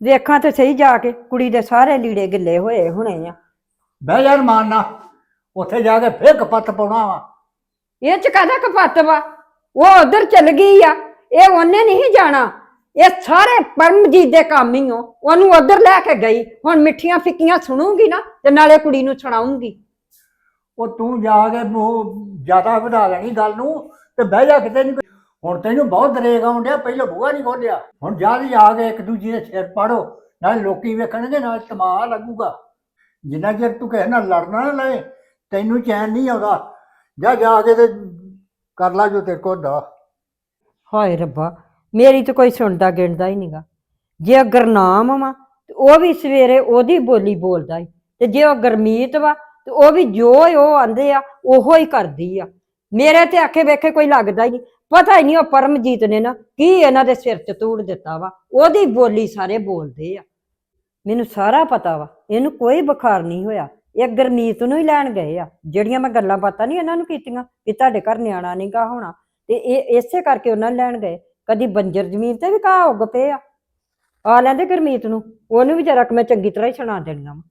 ਵੇਖਾਂ ਤੇ ਸਹੀ ਜਾ ਕੇ ਕੁੜੀ ਦੇ ਸਾਰੇ ਲੀੜੇ ਗਿੱਲੇ ਹੋਏ ਹੁਣੇ ਆ। ਬਹਿ ਯਾਰ ਮਾਰਨਾ ਉੱਥੇ ਜਾ ਕੇ ਫੇਰ ਕਪੱਤ ਪਾਉਣਾ ਵਾ। ਇਹ ਚ ਕਾਹਦਾ ਕਪੱਤ ਵਾ? ਉਹ ਉਧਰ ਚਲ ਗਈ ਆ ਇਹ ਉਹਨੇ ਨਹੀਂ ਜਾਣਾ। ਇਹ ਸਾਰੇ ਪਰਮਜੀਤ ਦੇ ਕੰਮ ਹੀ ਹੋ ਉਹਨੂੰ ਉਧਰ ਲੈ ਕੇ ਗਈ। ਹੁਣ ਮਿੱਠੀਆਂ ਫਿੱਕੀਆਂ ਸੁਣੂਗੀ ਨਾ ਤੇ ਨਾਲੇ ਕੁੜੀ ਨੂੰ ਸੁਣਾਉਂਗੀ। ਉਹ ਤੂੰ ਜਾ ਕੇ ਉਹ ਜ਼ਿਆਦਾ ਵਧਾ ਲੈਣੀ ਗੱਲ ਨੂੰ ਤੇ ਬਹਿ ਜਾ ਕਿਤੇ ਨਹੀਂ ਹੁਣ ਤੈਨੂੰ ਬਹੁਤ ਦਰੇਗ ਆਉਂਦਿਆ, ਪਹਿਲਾਂ ਬੂਹਾ ਨਹੀਂ ਖੋਲਿਆ। ਹੁਣ ਜਦ ਆ ਕੇ ਇੱਕ ਦੂਜੇ ਦੇ ਸਿਰ ਪਾੜੋ, ਨਾਲ ਲੋਕੀ ਵੇਖਣਗੇ, ਨਾਲ ਤਮਾਹਾ ਲੱਗੂਗਾ। ਜਿੰਨਾ ਚਿਰ ਤੂੰ ਕਿਸੇ ਨਾਲ ਲੜਨਾ ਨਾ ਲਏ, ਤੈਨੂੰ ਚੈਨ ਨਹੀਂ ਆਉਂਦਾ। ਜਾ ਜਾ ਕੇ ਤੇ ਕਰ ਲਾ ਜੋ ਤੇਰੇ ਕੋਲ ਦਾ। ਹਾਏ ਰੱਬਾ, ਮੇਰੀ ਤਾਂ ਕੋਈ ਸੁਣਦਾ ਗਿਣਦਾ ਹੀ ਨਹੀਂਗਾ ਜੇ ਗੁਰਨਾਮ ਵਾ, ਤੇ ਉਹ ਵੀ ਸਵੇਰੇ ਉਹਦੀ ਬੋਲੀ ਬੋਲਦਾ ਈ। ਤੇ ਜੇ ਉਹ ਗਰਮੀਤ ਵਾ, ਤੇ ਉਹ ਵੀ ਜੋ ਉਹ ਆਂਦੇ ਆ, ਉਹੋ ਹੀ ਕਰਦੀ ਆ। ਮੇਰੇ ਤੇ ਆਖੇ ਵੇਖੇ ਕੋਈ ਲੱਗਦਾ ਹੀ ਨਹੀਂ ਪਤਾ ਹੀ ਨਹੀਂ ਉਹ ਪਰਮਜੀਤ ਨੇ ਨਾ ਕੀ ਇਹਨਾਂ ਦੇ ਸਿਰ 'ਚ ਤੂੜ ਦਿੱਤਾ ਵਾ। ਉਹਦੀ ਬੋਲੀ ਸਾਰੇ ਬੋਲਦੇ ਆ। ਮੈਨੂੰ ਸਾਰਾ ਪਤਾ ਵਾ। ਇਹਨੂੰ ਕੋਈ ਬੁਖਾਰ ਨਹੀਂ ਹੋਇਆ। ਇਹ ਗਰਮੀਤ ਨੂੰ ਹੀ ਲੈਣ ਗਏ ਆ। ਜਿਹੜੀਆਂ ਮੈਂ ਗੱਲਾਂ ਬਾਤਾਂ ਨਹੀਂ ਇਹਨਾਂ ਨੂੰ ਕੀਤੀਆਂ ਕਿ ਤੁਹਾਡੇ ਘਰ ਨਿਆਣਾ ਨਹੀਂਗਾ ਹੋਣਾ। ਤੇ ਇਹ ਇਸੇ ਕਰਕੇ ਉਹਨਾਂ ਨੂੰ ਲੈਣ ਗਏ। ਕਦੀ ਬੰਜਰ ਜ਼ਮੀਨ ਤੇ ਵੀ ਘਾਹ ਉੱਗ ਪਏ ਆ। ਆ ਲੈਂਦੇ ਗਰਮੀਤ ਨੂੰ। ਉਹਨੂੰ ਵੀ ਜਰਾ ਕਿ ਮੈਂ ਚੰਗੀ ਤਰ੍ਹਾਂ ਹੀ ਸੁਣਾ ਦੇਣੀਆਂ ਵਾ।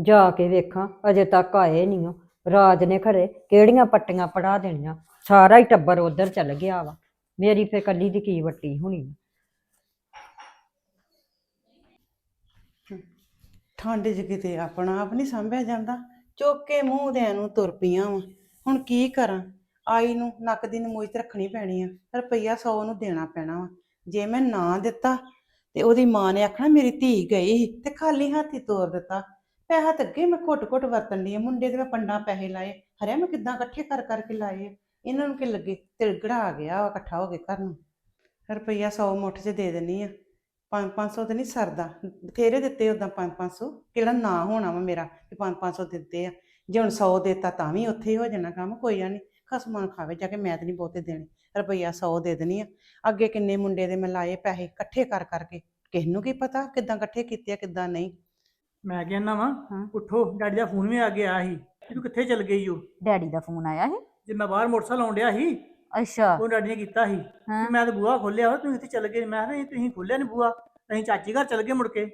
ਜਾ ਕੇ ਵੇਖਾਂ। ਅਜੇ ਤੱਕ ਆਏ ਨਹੀਂ ਉਹ। ਰਾਜ ਨੇ ਖਰੇ ਕਿਹੜੀਆਂ ਪੱਟੀਆਂ ਪੜਾ ਦੇਣੀਆਂ। ਸਾਰਾ ਹੀ ਟੱਬਰ ਉਧਰ ਚੱਲ ਗਿਆ ਵਾ। ਮੇਰੀ ਫੇ ਕੱਲੀ ਦੀ ਕੀ ਵੱਟੀ ਹੋਣੀ ਠੰਡ 'ਚ ਕਿਤੇ ਆਪਣਾ ਆਪ ਨਹੀਂ ਸੰਭਿਆ ਜਾਂਦਾ। ਚੁੱਕ ਕੇ ਮੂੰਹ ਦੇ ਨੂੰ ਤੁਰ ਪਈਆਂ ਵਾ। ਹੁਣ ਕੀ ਕਰਾਂ? ਆਈ ਨੂੰ ਨੱਕ ਦੀ ਨਮੋਜ ਤੇ ਰੱਖਣੀ ਪੈਣੀ ਆ। ਰੁਪਈਆ 100 ਨੂੰ ਦੇਣਾ ਪੈਣਾ ਵਾ। ਜੇ ਮੈਂ ਨਾ ਦਿੱਤਾ ਤੇ ਉਹਦੀ ਮਾਂ ਨੇ ਆਖਣਾ ਮੇਰੀ ਧੀ ਗਈ ਸੀ ਤੇ ਖਾਲੀ ਹੱਥੀ ਤੋਰ ਦਿੱਤਾ। ਪੈਸਾ ਤਾਂ ਅੱਗੇ ਮੈਂ ਘੁੱਟ ਘੁੱਟ ਵਰਤਣ ਦੀ ਮੁੰਡੇ ਦੇ ਮੈਂ ਪੰਡਾਂ ਪੈਸੇ ਲਾਏ। ਹਰਿਆ ਮੈਂ ਕਿੱਦਾਂ ਇਕੱਠੇ ਕਰ ਕਰਕੇ ਲਾਏ ਇਹਨਾਂ ਨੂੰ ਕੀ ਲੱਗੇ? ਤਿਲਗੜਾ ਆ ਗਿਆ ਵਾ ਇਕੱਠਾ ਹੋ ਕੇ ਘਰ ਨੂੰ। ਰੁਪਈਆ 100 ਮੁੱਠ 'ਚ ਦੇ ਦੇਣੀ ਆ। 5-500 ਤੇ ਨਹੀਂ ਸਰਦਾ। ਬਥੇਰੇ ਦਿੱਤੇ ਉਦਾਂ 5-500 ਕਿਹੜਾ ਨਾ ਹੋਣਾ ਵਾ ਮੇਰਾ ਕਿ 5-500 ਦਿੱਤੇ ਆ। ਜੇ ਹੁਣ 100 ਦਿੱਤਾ ਤਾਂ ਵੀ ਉੱਥੇ ਹੀ ਹੋ ਜਾਣਾ ਕੰਮ ਕੋਈ ਆ ਨਹੀਂ ਖਸਮਾਂ ਖਾਵੇ ਜਾ ਕੇ ਮੈਂ ਤਾਂ ਨਹੀਂ ਬਹੁਤੇ ਦੇਣੇ। ਰੁਪਈਆ 100 ਦੇ ਦੇਣੀ ਆ। ਅੱਗੇ ਕਿੰਨੇ ਮੁੰਡੇ ਦੇ ਮੈਂ ਲਾਏ ਪੈਸੇ ਇਕੱਠੇ ਕਰ ਕਰਕੇ। ਕਿਸ ਨੂੰ ਕੀ ਪਤਾ ਕਿੱਦਾਂ ਇਕੱਠੇ ਕੀਤੇ ਆ ਕਿੱਦਾਂ ਨਹੀਂ। ਮੈਂ ਕਹਿੰਦਾ ਵਾਂ। ਉੱਠੋ ਡੈਡੀ ਦਾ ਫੋਨ ਵੀ ਆ ਗਿਆ ਸੀ। ਤੂੰ ਕਿੱਥੇ ਚਲ ਗਈ ਓ? ਡੈਡੀ ਦਾ ਫੋਨ ਆਇਆ ਸੀ। ਜੇ ਮੈਂ ਬਾਹਰ ਮੋਟਰਸਾਈਕਲ ਆਉਣ ਡਿਆ ਸੀ ਅੱਛਾ। ਉਹ ਡੈਡੀ ਨੇ ਕੀਤਾ ਸੀ ਹਾਂ। ਕਿ ਮੈਂ ਤਾਂ ਬੂਹਾ ਖੋਲਿਆ ਵਾ ਤੁਸੀਂ ਇੱਥੇ ਚਲ ਗਏ। ਮੈਂ ਕਿਹਾ ਨਹੀਂ ਤੁਸੀਂ ਖੋਲਿਆ ਨਹੀਂ ਬੂਹਾ ਅਸੀਂ ਚਾਚੀ ਘਰ ਚਲ ਗਏ ਮੁੜ ਕੇ।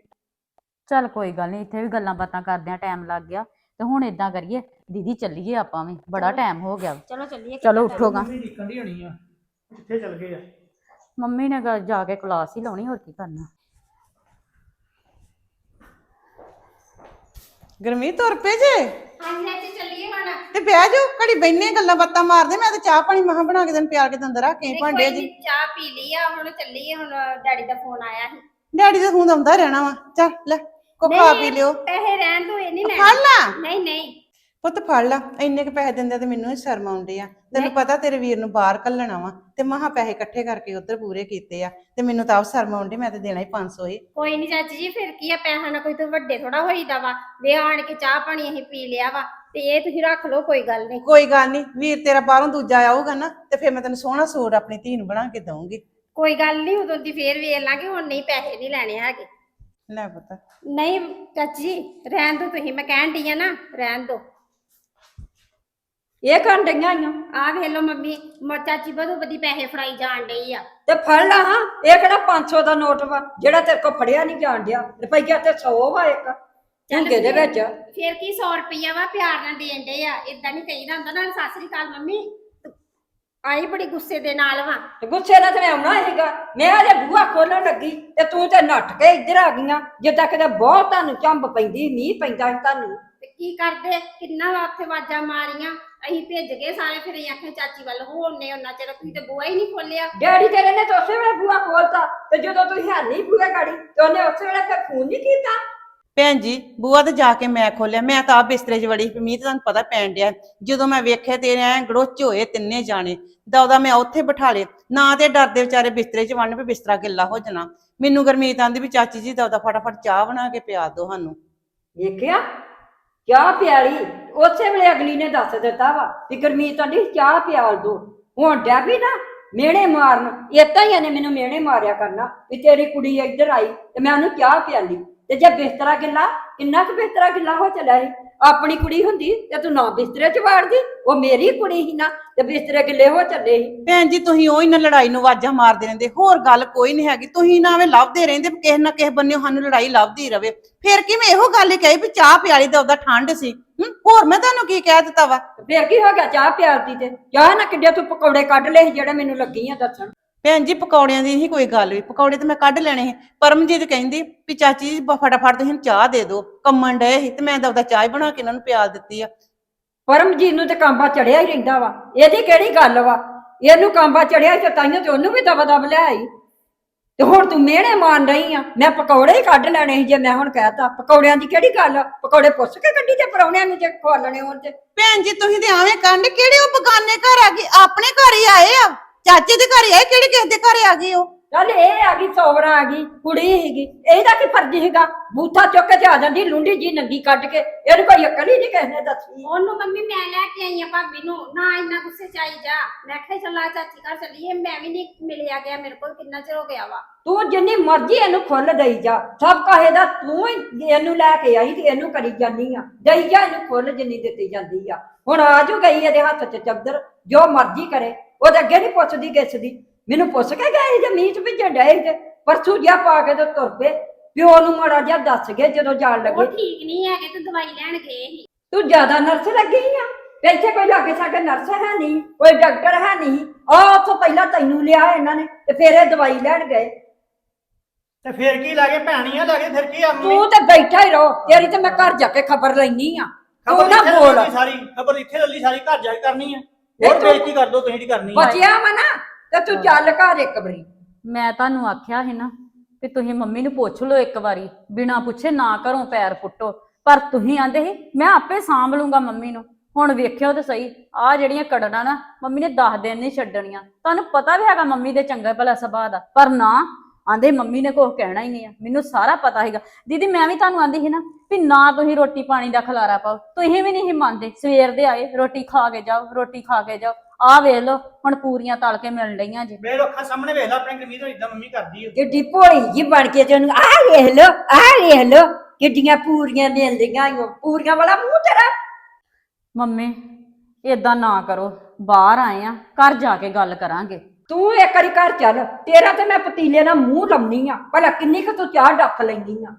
ਚੱਲ ਕੋਈ ਗੱਲ ਨਹੀਂ ਇੱਥੇ ਵੀ ਗੱਲਾਂ ਬਾਤਾਂ ਕਰਦਿਆਂ ਟਾਈਮ ਲੱਗ ਗਿਆ। ਤੇ ਹੁਣ ਇਦਾਂ ਕਰੀਏ ਦੀਦੀ ਚੱਲੀਏ ਆਪਾਂ ਵੀ ਬੜਾ ਟਾਈਮ ਹੋ ਗਿਆ। ਚਲੋ ਚੱਲੀਏ ਚਲੋ ਉੱਠੋਗਾ ਮੰਮੀ ਨਿਕਲ ਦੀ ਹੋਣੀ ਆ ਕਿੱਥੇ ਚਲ ਗਏ ਆ? ਮੰਮੀ ਨੇ ਗ- ਜਾ ਕੇ ਕਲਾਸ ਹੀ ਲਾਉਣੀ ਹੋਰ ਕੀ ਕਰਨਾ। ਗਰਮੀਤ ਤੁਰ ਪਏ ਜੇ? ਹਾਂਜੀ ਹਾਂਜੀ ਚੱਲੀਏ ਹੁਣ। ਤੇ ਬਹਿ ਜਾਓ ਘੜੀ ਬੈਨੇ ਗੱਲਾਂ ਬਾਤਾਂ ਮਾਰਦੇ ਮੈਂ ਤਾਂ ਚਾਹ ਪਾਣੀ ਮਹਾ ਬਣਾ ਕੇ ਤੈਨੂੰ ਪਿਆਰ ਕੇ ਅੰਦਰ ਆ ਕੇ ਭਾਂਡੇ ਜੀ। ਚਾਹ ਪੀ ਲਈ ਆ ਹੁਣ ਚੱਲੀਏ ਹੁਣ ਡੈਡੀ ਦਾ ਫੋਨ ਆਇਆ ਸੀ। ਡੈਡੀ ਦਾ ਫੋਨ ਆਉਂਦਾ ਰਹਿਣਾ ਵਾ। ਚੱਲ ਲੈ ਕੋ ਖਾ ਪੀ ਲਿਓ। ਪੈਸੇ ਰਹਿਣ ਦੋ ਇਹ ਨਹੀਂ ਫੜ ਲੈਣੇ। ਲਾ ਨਹੀਂ ਨਹੀਂ। ਪੁੱਤ ਫੜ ਲਾ ਇੰਨੇ ਕ ਪੈਸੇ ਦਿੰਦੇ ਤੇ ਮੈਨੂੰ ਹੀ ਸ਼ਰਮ ਆਉਂਦੀ ਆ। ਤੈਨੂੰ ਪਤਾ ਤੇਰੇ ਵੀਰ ਨੂੰ ਬਾਹਰ ਕੱਲਣਾ ਵਾ ਤੇ ਮਹਾ ਪੈਸੇ ਇਕੱਠੇ ਕਰਕੇ ਉਧਰ ਪੂਰੇ ਕੀਤੇ ਆ ਤੇ ਮੈਨੂੰ ਤਾਂ ਆਪ ਸ਼ਰਮ ਆਉਂਦੀ ਮੈਂ ਤੇ ਦੇਣਾ ਹੀ 500 ਹੀ। ਕੋਈ ਨਹੀਂ ਚਾਚੀ ਜੀ ਫਿਰ ਕੀ ਆ ਪੈਸਾ ਨਾ ਕੋਈ ਤੋਂ ਵੱਡੇ ਥੋੜਾ ਹੋਈਦਾ ਵਾ। ਵੇ ਆਣ ਕੇ ਚਾਹ ਪਾਣੀ ਅਸੀਂ ਪੀ ਲਿਆ ਵਾ ਤੇ ਇਹ ਤੁਸੀਂ ਰੱਖ ਲਓ ਕੋਈ ਗੱਲ ਨਹੀਂ ਕੋਈ ਗੱਲ ਨਹੀਂ ਵੀਰ ਤੇਰਾ ਬਾਹਰੋਂ ਦੂਜਾ ਆਊਗਾ ਨਾ ਤੇ ਫਿਰ ਮੈਂ ਤੈਨੂੰ ਸੋਹਣਾ ਸੂਟ ਆਪਣੀ ਧੀ ਨੂੰ ਬਣਾ ਕੇ ਦਊਂਗੀ। ਕੋਈ ਗੱਲ ਨਹੀਂ ਉਦੋਂ ਦੀ ਫੇਰ ਵੇਖ ਲਾਂਗੇ ਹੁਣ ਨਹੀਂ ਪੈਸੇ ਨਹੀਂ ਲੈਣੇ ਹੈਗੇ। ਲੈ ਪੁੱਤ। ਨਹੀਂ ਚਾਚੀ ਰਹਿਣ ਦੋ ਤੁਸੀਂ ਮੈਂ ਕਹਿਣ ਡਈ ਆ ਨਾ ਰਹਿਣ ਦੋ। ਇਹ ਕਰਨ ਡਈਆਂ ਓ। ਆ ਵੇਖ ਲਓ ਮੰਮੀ ਮ- ਚਾਚੀ ਬਦੋ ਬਦੀ ਪੈਸੇ ਫੜਾਈ ਜਾਣ ਡਈ ਆ। ਤੇ ਫੜ ਲਾ ਹਾਂ ਇਹ ਕਿਹੜਾ 500 ਦਾ ਨੋਟ ਵਾ ਜਿਹੜਾ ਤੇਰੇ ਕੋਲ ਫੜਿਆ ਨਹੀਂ ਜਾਣ ਡਿਆ। ਰੁਪਈਆ ਤੇ 100 ਵਾ ਇੱਕ ਝੁੰਗੇ ਦੇ ਵਿੱਚ। ਫਿਰ ਕੀ 100 ਰੁਪਈਆ ਵਾ ਪਿਆਰ ਨਾਲ ਦੇਣ ਡੇ ਆ ਇਦਾਂ ਨਹੀਂ ਕਹੀਦਾ ਹੁੰਦਾ। ਨਾਲ ਸਤਿ ਸ੍ਰੀ ਅਕਾਲ ਮੰਮੀ। ਆਈ ਬੜੀ ਗੁੱਸੇ ਦੇ ਨਾਲ ਵਾ। ਤੇ ਗੁੱਸੇ ਨਾਲ ਤੇ ਮੈਂ ਆਉਣਾ ਸੀਗਾ। ਮੈਂ ਅਜੇ ਬੂਹਾ ਖੋਲਣ ਲੱਗੀ ਤੇ ਤੂੰ ਤੇ ਨੱਠ ਕੇ ਇੱਧਰ ਆ ਗਈਆਂ। ਜਿੱਦਾਂ ਕਿਤੇ ਬਹੁਤ ਤੁਹਾਨੂੰ ਚੰਬ ਪੈਂਦੀ ਮੀਂਹ ਪੈਂਦਾ ਸੀ ਤੁਹਾਨੂੰ। ਤੇ ਕੀ ਕਰਦੇ? ਕਿੰਨਾ ਵਾ ਉੱਥੇ ਆਵਾਜ਼ਾਂ ਮਾਰੀਆਂ। ਅਸੀਂ ਭਿੱਜ ਗਏ ਸਾਰੇ ਫਿਰ ਅਸੀਂ ਆਖਿਆ ਚਾਚੀ ਵੱਲ ਹੋਣੇ ਉਹਨਾਂ ਚਿਰ ਤੁਸੀਂ ਤੇ ਬੂਆ ਹੀ ਨਹੀਂ ਖੋਲਿਆ ਡੈਡੀ ਤੇਰੇ ਨੇ ਤਾਂ ਉਸੇ ਵੇਲੇ ਬੂਹਾ ਖੋਲਤਾ ਤੇ ਜਦੋਂ ਤੁਸੀਂ ਹੈ ਨਹੀਂ ਬੂਹੇ ਗਾੜੀ ਤੇ ਉਹਨੇ ਉਸੇ ਵੇਲੇ ਫਿਰ ਫੋਨ ਨਹੀਂ ਕੀਤਾ? ਭੈਣ ਜੀ ਬੂਆ ਤੇ ਜਾ ਕੇ ਮੈਂ ਖੋਲਿਆ ਮੈਂ ਤਾਂ ਆ ਬਿਸਤਰੇ 'ਚ ਵੜੀ ਮੀਂਹ ਤਾਂ ਤੁਹਾਨੂੰ ਪਤਾ ਪੈਣ ਡਿਆ। ਜਦੋਂ ਮੈਂ ਵੇਖਿਆ ਤੇ ਐ ਗੜੋਚ ਹੋਏ ਤਿੰਨੇ ਜਾਣੇ ਦਉਦਾ ਮੈਂ ਉੱਥੇ ਬਿਠਾ ਲਏ ਨਾ ਤੇ ਡਰਦੇ ਵਿਚਾਰੇ ਬਿਸਤਰੇ 'ਚ ਵੜਨ ਵੀ ਬਿਸਤਰਾ ਗਿੱਲਾ ਹੋ ਜਾਣਾ। ਮੈਨੂੰ ਗਰਮੀਤ ਆਂਦੀ ਵੀ ਚਾਚੀ ਜੀ ਦਉਦਾ ਫਟਾਫਟ ਚਾਹ ਬਣਾ ਕੇ ਪਿਆ ਦਿਓ ਸਾਨੂੰ। ਵੇਖਿਆ? ਚਾਹ ਪਿਆਲੀ, ਉਸੇ ਵੇਲੇ ਅਗਲੀ ਨੇ ਦੱਸ ਦਿੱਤਾ ਵਾ ਵੀ ਗੁਰਮੀਤ ਆਂਦੀ ਚਾਹ ਪਿਆਲ ਦੋ। ਹੁਣ ਡੈਬੀ ਨਾ ਮਿਹਣੇ ਮਾਰਨ, ਏਦਾਂ ਹੀ ਇਹਨੇ ਮੈਨੂੰ ਮਿਹਣੇ ਮਾਰਿਆ ਕਰਨਾ ਵੀ ਤੇਰੀ ਕੁੜੀ ਇੱਧਰ ਆਈ ਤੇ ਮੈਂ ਉਹਨੂੰ ਚਾਹ ਪਿਆਲੀ। ਤੇ ਜੇ ਬਿਸਤਰਾ ਗਿੱਲਾ, ਕਿੰਨਾ ਕੁ ਬਿਸਤਰਾ ਗਿੱਲਾ ਹੋ ਚੱਲਿਆ ਸੀ? ਆਪਣੀ ਕੁੜੀ ਹੁੰਦੀ ਤੇ ਤੂੰ ਨਾ ਬਿਸਤਰੇ 'ਚ ਵਾੜਦੀ ਉਹ ਮੇਰੀ ਕੁੜੀ ਸੀ ਨਾ ਤੇ ਬਿਸਤਰੇ ਗਿੱਲੇ ਹੋ ਚੱਲੇ ਸੀ। ਭੈਣ ਜੀ ਤੁਸੀਂ ਉਹ ਇਹਨਾਂ ਲੜਾਈ ਨੂੰ ਆਵਾਜ਼ਾਂ ਮਾਰਦੇ ਰਹਿੰਦੇ ਹੋਰ ਗੱਲ ਕੋਈ ਨਹੀਂ ਹੈਗੀ ਤੁਸੀਂ ਨਾ ਐਵੇਂ ਲੱਭਦੇ ਰਹਿੰਦੇ ਵੀ ਕਿਸੇ ਨਾ ਕਿਸੇ ਬੰਨੇ ਸਾਨੂੰ ਲੜਾਈ ਲੱਭਦੀ ਰਵੇ। ਫਿਰ ਕੀ ਮੈਂ ਇਹੋ ਗੱਲ ਹੀ ਕਹੀ ਵੀ ਚਾਹ ਪਿਆਲੀ ਦਾ ਉਹਦਾ ਠੰਡ ਸੀ ਹੂੰ? ਹੋਰ ਮੈਂ ਤੁਹਾਨੂੰ ਕੀ ਕਹਿ ਦਿੱਤਾ ਵਾ? ਫੇਰ ਕੀ ਹੋ ਗਿਆ ਚਾਹ ਪਿਆਲਤੀ ਤੇ? ਚਾਹ ਨਾ ਕਿੱਡੇ ਤੂੰ ਪਕੌੜੇ ਕੱਢ ਲਏ ਸੀ ਜਿਹੜੇ ਮੈਨੂੰ ਲੱਗੀ ਆ ਦੱਸਣ। ਭੈਣ ਜੀ ਪਕੌੜਿਆਂ ਦੀ ਹੀ ਕੋਈ ਗੱਲ ਵੀ ਪਕੌੜੇ ਤੇ ਮੈਂ ਕੱਢ ਲੈਣੇ ਸੀ। ਪਰਮਜੀਤ ਕਹਿੰਦੀ ਵੀ ਚਾਚੀ ਜੀ ਬ- ਫਟਾਫਟ ਤੁਸੀਂ ਚਾਹ ਦੇ ਦਿਓ। ਕੰਮਣ ਡਏ ਸੀ ਤੇ ਮੈਂ ਤਾਂ ਉਹਦਾ ਚਾਹ ਹੀ ਬਣਾ ਕੇ ਇਹਨਾਂ ਨੂੰ ਪਿਆਲ ਦਿੱਤੀ ਆ। ਪਰਮਜੀਤ ਨੂੰ ਤੇ ਕਾਂਬਾ ਚੜਿਆ ਹੀ ਰਹਿੰਦਾ ਵਾ। ਇਹਦੀ ਕਿਹੜੀ ਗੱਲ ਵਾ? ਇਹਨੂੰ ਕਾਂਬਾ ਚੜਿਆ ਤੇ ਤਾਈਓ ਤੇ ਉਹਨੂੰ ਵੀ ਦਬਾ ਦਬ ਲਿਆਈ ਤੇ ਹੁਣ ਤੂੰ ਮਿਹਣੇ ਮਾਰ ਰਹੀ ਆ। ਮੈਂ ਪਕੌੜੇ ਹੀ ਕੱਢ ਲੈਣੇ ਸੀ ਜੇ ਮੈਂ ਹੁਣ ਕਹਿਤਾ ਪਕੌੜਿਆਂ ਦੀ ਕਿਹੜੀ ਗੱਲ ਆ? ਪਕੌੜੇ ਪੁੱਛ ਕੇ ਕੱਢੀ ਤੇ ਪਰੌਣਿਆਂ ਨੂੰ ਜੇ ਖਵਾਲਣੇ ਹੋਣ ਤੇ। ਭੈਣ ਜੀ ਤੁਸੀਂ ਤੇ ਐਵੇਂ ਕਹਿੰਦੇ ਕਿਹੜੇ ਉਹ ਬਗਾਨੇ ਘਰ ਆ ਗਏ? ਆਪਣੇ ਘਰ ਹੀ ਆਏ ਆ। ਚਾਚੇ ਦੇ ਘਰ ਹੀ ਆਏ ਕਿਹੜੇ ਕਿਸੇ ਦੇ ਘਰ ਆ ਗਏ ਉਹ? ਚੱਲ ਇਹ ਆ ਗਈ ਸੋਵਰਾ ਆ ਗਈ ਕੁੜੀ ਹੈਗੀ ਇਹਦਾ ਕੀ ਫਰਜ਼ ਹੈਗਾ ਬੂਥਾ ਚੁੱਕ ਕੇ ਤੇ ਆ ਜਾਂਦੀ ਲੁੰਡੀ ਜੀ ਨੰਗੀ ਕੱਢ ਕੇ। ਇਹਨੂੰ ਕੋਈ ਅਕਲ ਹੀ ਨਹੀਂ ਕਿਸੇ ਨੇ ਦੱਸੀ। ਉਹਨੂੰ ਮੰਮੀ ਮੈਂ ਲੈ ਕੇ ਆਈ ਆ ਭਾਬੀ ਨੂੰ। ਨਾ ਇੰਨਾ ਗੁੱਸੇ ਚ ਆਈ ਜਾ। ਮੈਂ ਕਿਹਾ ਚੱਲਾ ਚਾਚੀ ਘਰ ਚੱਲੀਏ। ਮੈਂ ਵੀ ਨਹੀਂ ਮਿਲਿਆ ਗਿਆ ਮੇਰੇ ਕੋਲ ਕਿੰਨਾ ਚਿਰ ਹੋ ਗਿਆ ਵਾ। ਤੂੰ ਜਿੰਨੀ ਮਰਜ਼ੀ ਇਹਨੂੰ ਖੁੱਲ ਦੇਈ ਜਾ। ਸਭ ਕਹੇ ਦਾ ਤੂੰ ਹੀ ਇਹਨੂੰ ਲੈ ਕੇ ਆਈ ਤੇ ਇਹਨੂੰ ਕਰੀ ਜਾਨੀ ਆ। ਦੇਈ ਜਾ ਇਹਨੂੰ ਖੁੱਲ ਜਿੰਨੀ ਦਿੱਤੀ ਜਾਂਦੀ ਆ। ਹੁਣ ਆਜੂ ਗਈ ਇਹਦੇ ਹੱਥ 'ਚ ਚੱਦਰ ਜੋ ਮਰਜ਼ੀ ਕਰੇ। ਉਹਦੇ ਅੱਗੇ ਨਹੀਂ ਪੁੱਛਦੀ ਗਿੱਛਦੀ। ਮੈਨੂੰ ਪੁੱਛ ਕੇ ਗਏ ਜੇ ਮੀਤ ਭਿੱਜਣ ਡਏ ਤੇ ਪਰਸੂ ਜਿਹਾ ਪਾ ਕੇ ਤੇ ਤੁਰ ਪਏ। ਪਿਓ ਨੂੰ ਮਾੜਾ ਜਿਹਾ ਦੱਸ ਗਏ ਜਦੋਂ ਜਾਣ ਉਹ ਲੱਗੇ ਠੀਕ ਨਹੀਂ ਹੈਗੇ ਤੇ ਦਵਾਈ ਲੈਣ ਗਏ ਸੀ। ਤੂੰ ਜ਼ਿਆਦਾ ਨਰਸ ਲੱਗੀ ਆ। ਤੇ ਇੱਥੇ ਕੋਈ ਲਾਗੇ ਸਾਡੇ ਨਰਸ ਹੈ ਨਹੀਂ ਕੋਈ ਡਾਕਟਰ ਹੈ ਨਹੀਂ ਆ ਉੱਥੋਂ ਪਹਿਲਾਂ ਤੈਨੂੰ ਲਿਆ ਇਹਨਾਂ ਨੇ ਤੇ ਫਿਰ ਇਹ ਦਵਾਈ ਲੈਣ ਗਏ। ਤੇ ਫਿਰ ਕੀ ਲਾਗੇ ਭੈਣੀਆਂ ਲਾਗੇ ਫਿਰ ਕੀ ਆ ਮੰਮੀ? ਤੂੰ ਤੇ ਬੈਠਾ ਹੀ ਰਹੋ ਤੇਰੀ ਤੇ ਮੈਂ ਘਰ ਜਾ ਕੇ ਖਬਰ ਲੈਣੀ ਆ। ਤੂੰ ਖਬਰ ਨਾ ਇੱਥੇ ਬੋਲ। ਲੱਲੀ ਸਾਰੀ ਖਬਰ ਇੱਥੇ ਲੱਲੀ ਸਾਰੀ ਘਰ ਜਾ ਕੇ ਕਰਨੀ ਆ। ਹੋਰ ਤੂੰ- ਬੇਇੱਜ਼ਤੀ ਕਰ ਦੋ ਤੁਸੀਂ ਦੀ ਕਰਨੀ। ਆ ਬਚਿਆ ਵਾ ਨਾ ਤੇ ਤੂੰ ਚੱਲ ਘਰ ਇੱਕ ਵਾਰੀ। ਮੈਂ ਤੁਹਾਨੂੰ ਆਖਿਆ ਸੀ ਨਾ ਕਿ ਤੁਸੀਂ ਮੰਮੀ ਨੂੰ ਪੁੱਛ ਲਓ ਇੱਕ ਵਾਰੀ ਬਿਨਾ ਪੁੱਛੇ ਨਾ ਘਰੋਂ ਪੈਰ ਪੁੱਟੋ ਪਰ ਤੁਸੀਂ ਆਂਦੇ ਸੀ ਮੈਂ ਆਪੇ ਸਾਂਭ ਲੂੰਗਾ ਮੰਮੀ ਨੂੰ। ਹੁਣ ਵੇਖਿਓ ਤੇ ਸਹੀ ਆ ਜਿਹੜੀਆਂ ਕੜਨਾ ਨਾ ਮੰਮੀ ਨੇ 10 ਦਿਨ ਨਹੀਂ ਛੱਡਣੀਆਂ। ਤੁਹਾਨੂੰ ਪਤਾ ਵੀ ਹੈਗਾ ਮੰਮੀ ਦੇ ਚੰਗਾ ਭਲਾ ਸੁਭਾਅ ਦਾ ਪਰ ਨਾ ਆਂਦੇ ਮੰਮੀ ਨੇ ਕੁਝ ਕਹਿਣਾ ਹੀ ਨਹੀਂ ਆ ਮੈਨੂੰ ਸਾਰਾ ਪਤਾ ਹੈਗਾ ਦੀਦੀ ਮੈਂ ਵੀ ਤੁਹਾਨੂੰ ਆਂਦੀ ਸੀ ਨਾ ਵੀ ਨਾ ਤੁਸੀਂ ਰੋਟੀ ਪਾਣੀ ਦਾ ਖਲਾਰਾ ਪਾਓ ਤੁਸੀਂ ਵੀ ਨਹੀਂ ਸੀ ਮੰਨਦੇ ਸਵੇਰ ਦੇ ਆਏ ਰੋਟੀ ਖਾ ਕੇ ਜਾਓ ਰੋਟੀ ਖਾ ਕੇ ਜਾਓ ਆਹ ਵੇਖ ਲਓ ਹੁਣ ਪੂਰੀਆਂ ਤਲ ਕੇ ਮਿਲ ਰਹੀਆਂ ਜੀ। ਮੇਰੇ ਅੱਖਾਂ ਸਾਹਮਣੇ ਵੇਖ ਲੈ ਆਪਣੇ ਗਰਮੀਤ ਨੂੰ ਇਦਾਂ ਮੰਮੀ ਕਰਦੀ ਆ। ਕਿੱਡੀ ਭੋਲੀ ਜੀ ਬਣ ਕੇ ਤੇ ਉਹਨੂੰ ਆਹ ਵੇਖ ਲੋ ਆਹ ਵੇਖ ਲੋ ਕਿੱਡੀਆਂ ਪੂਰੀਆਂ ਮਿਲਦੀਆਂ ਈ ਓ। ਪੂਰੀਆਂ ਵਾਲਾ ਮੂੰਹ ਤੇਰਾ। ਮੰਮੀ ਏਦਾਂ ਨਾ ਕਰੋ ਬਾਹਰ ਆਏ ਆ ਘਰ ਜਾ ਕੇ ਗੱਲ ਕਰਾਂਗੇ। ਤੂੰ ਇੱਕ ਵਾਰੀ ਘਰ ਚੱਲ ਤੇਰਾ ਤੇ ਮੈਂ ਪਤੀਲੇ ਨਾਲ ਮੂੰਹ ਲਾਉਣੀ ਆ। ਭਲਾ ਕਿੰਨੀ ਕੁ ਤੂੰ ਚਾਹ ਡੱਫ ਲੈਂਦੀ ਆ।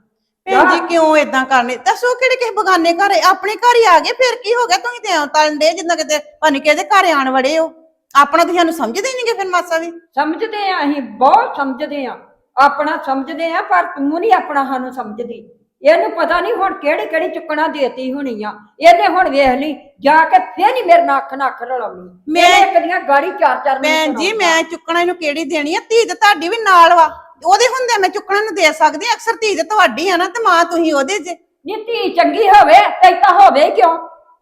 ਭੈਣ ਜੀ ਕਿਉਂ ਇਦਾਂ ਕਰਨੇ? ਦੱਸੋ ਕਿਹੜੇ ਕਿਸੇ ਬਗਾਨੇ ਘਰ ਆਪਣੇ ਘਰ ਹੀ ਆ ਗਏ ਫਿਰ ਕੀ ਹੋ ਗਿਆ? ਤੁਸੀਂ ਤੇ ਐਂ ਤਲਣ ਦੇ ਜਿੰਨਾ ਕਿਤੇ ਪਾਣੀ ਕਿਹਦੇ ਘਰ ਆਣ ਵੜੇ ਹੋ। ਆਪਣਾ ਤੁਸੀਂ ਸਾਨੂੰ ਸਮਝਦੇ ਨਹੀਂਗੇ ਫਿਰ ਮਾਸਾ ਵੀ ਸਮਝਦੇ ਆ ਅਸੀਂ ਬਹੁਤ ਸਮਝਦੇ ਆ। ਆਪਣਾ ਸਮਝਦੇ ਆ ਪਰ ਤੂੰ ਨਹੀਂ ਆਪਣਾ ਸਾਨੂੰ ਸਮਝਦੀ। ਇਹਨੂੰ ਪਤਾ ਨਹੀਂ ਹੁਣ ਕਿਹੜੀ ਕਿਹੜੀ ਚੁੱਕਣਾ ਦੇਤੀ ਹੋਣੀ ਆ। ਇਹਨੇ ਹੁਣ ਵੇਖ ਲਈ ਜਾ ਕੇ ਫੇਰ ਨਹੀਂ ਮੇਰੇ ਨਾਲ ਅੱਖ ਨਾਲ ਅੱਖ ਲੜਾਉਣੀ ਮੈਂ- ਮੈਂ ਇੱਕ ਦੀਆਂ ਗਾੜੀ ਚਾਰ ਚਾਰ ਭੈਣ ਜੀ। ਮੈਂ ਚੁੱਕਣਾ ਇਹਨੂੰ ਕਿਹੜੀ ਦੇਣੀ ਆ? ਧੀ ਤੇ ਤੁਹਾਡੀ ਵੀ ਨਾਲ ਵਾ। ਉਹਦੇ ਹੁੰਦੇ ਮੈਂ ਚੁੱਕਣਾ ਨੂੰ ਦੇ ਸਕਦੀ। ਅਕਸਰ ਧੀ ਤੇ ਤੁਹਾਡੀ ਆ ਨਾ ਤੇ ਮਾਂ ਤੁਸੀਂ ਉਹਦੇ ਜੇ। ਨੀ ਧੀ ਚੰਗੀ ਹੋਵੇ ਤੇ ਤਾਂ ਹੋਵੇ ਕਿਉਂ?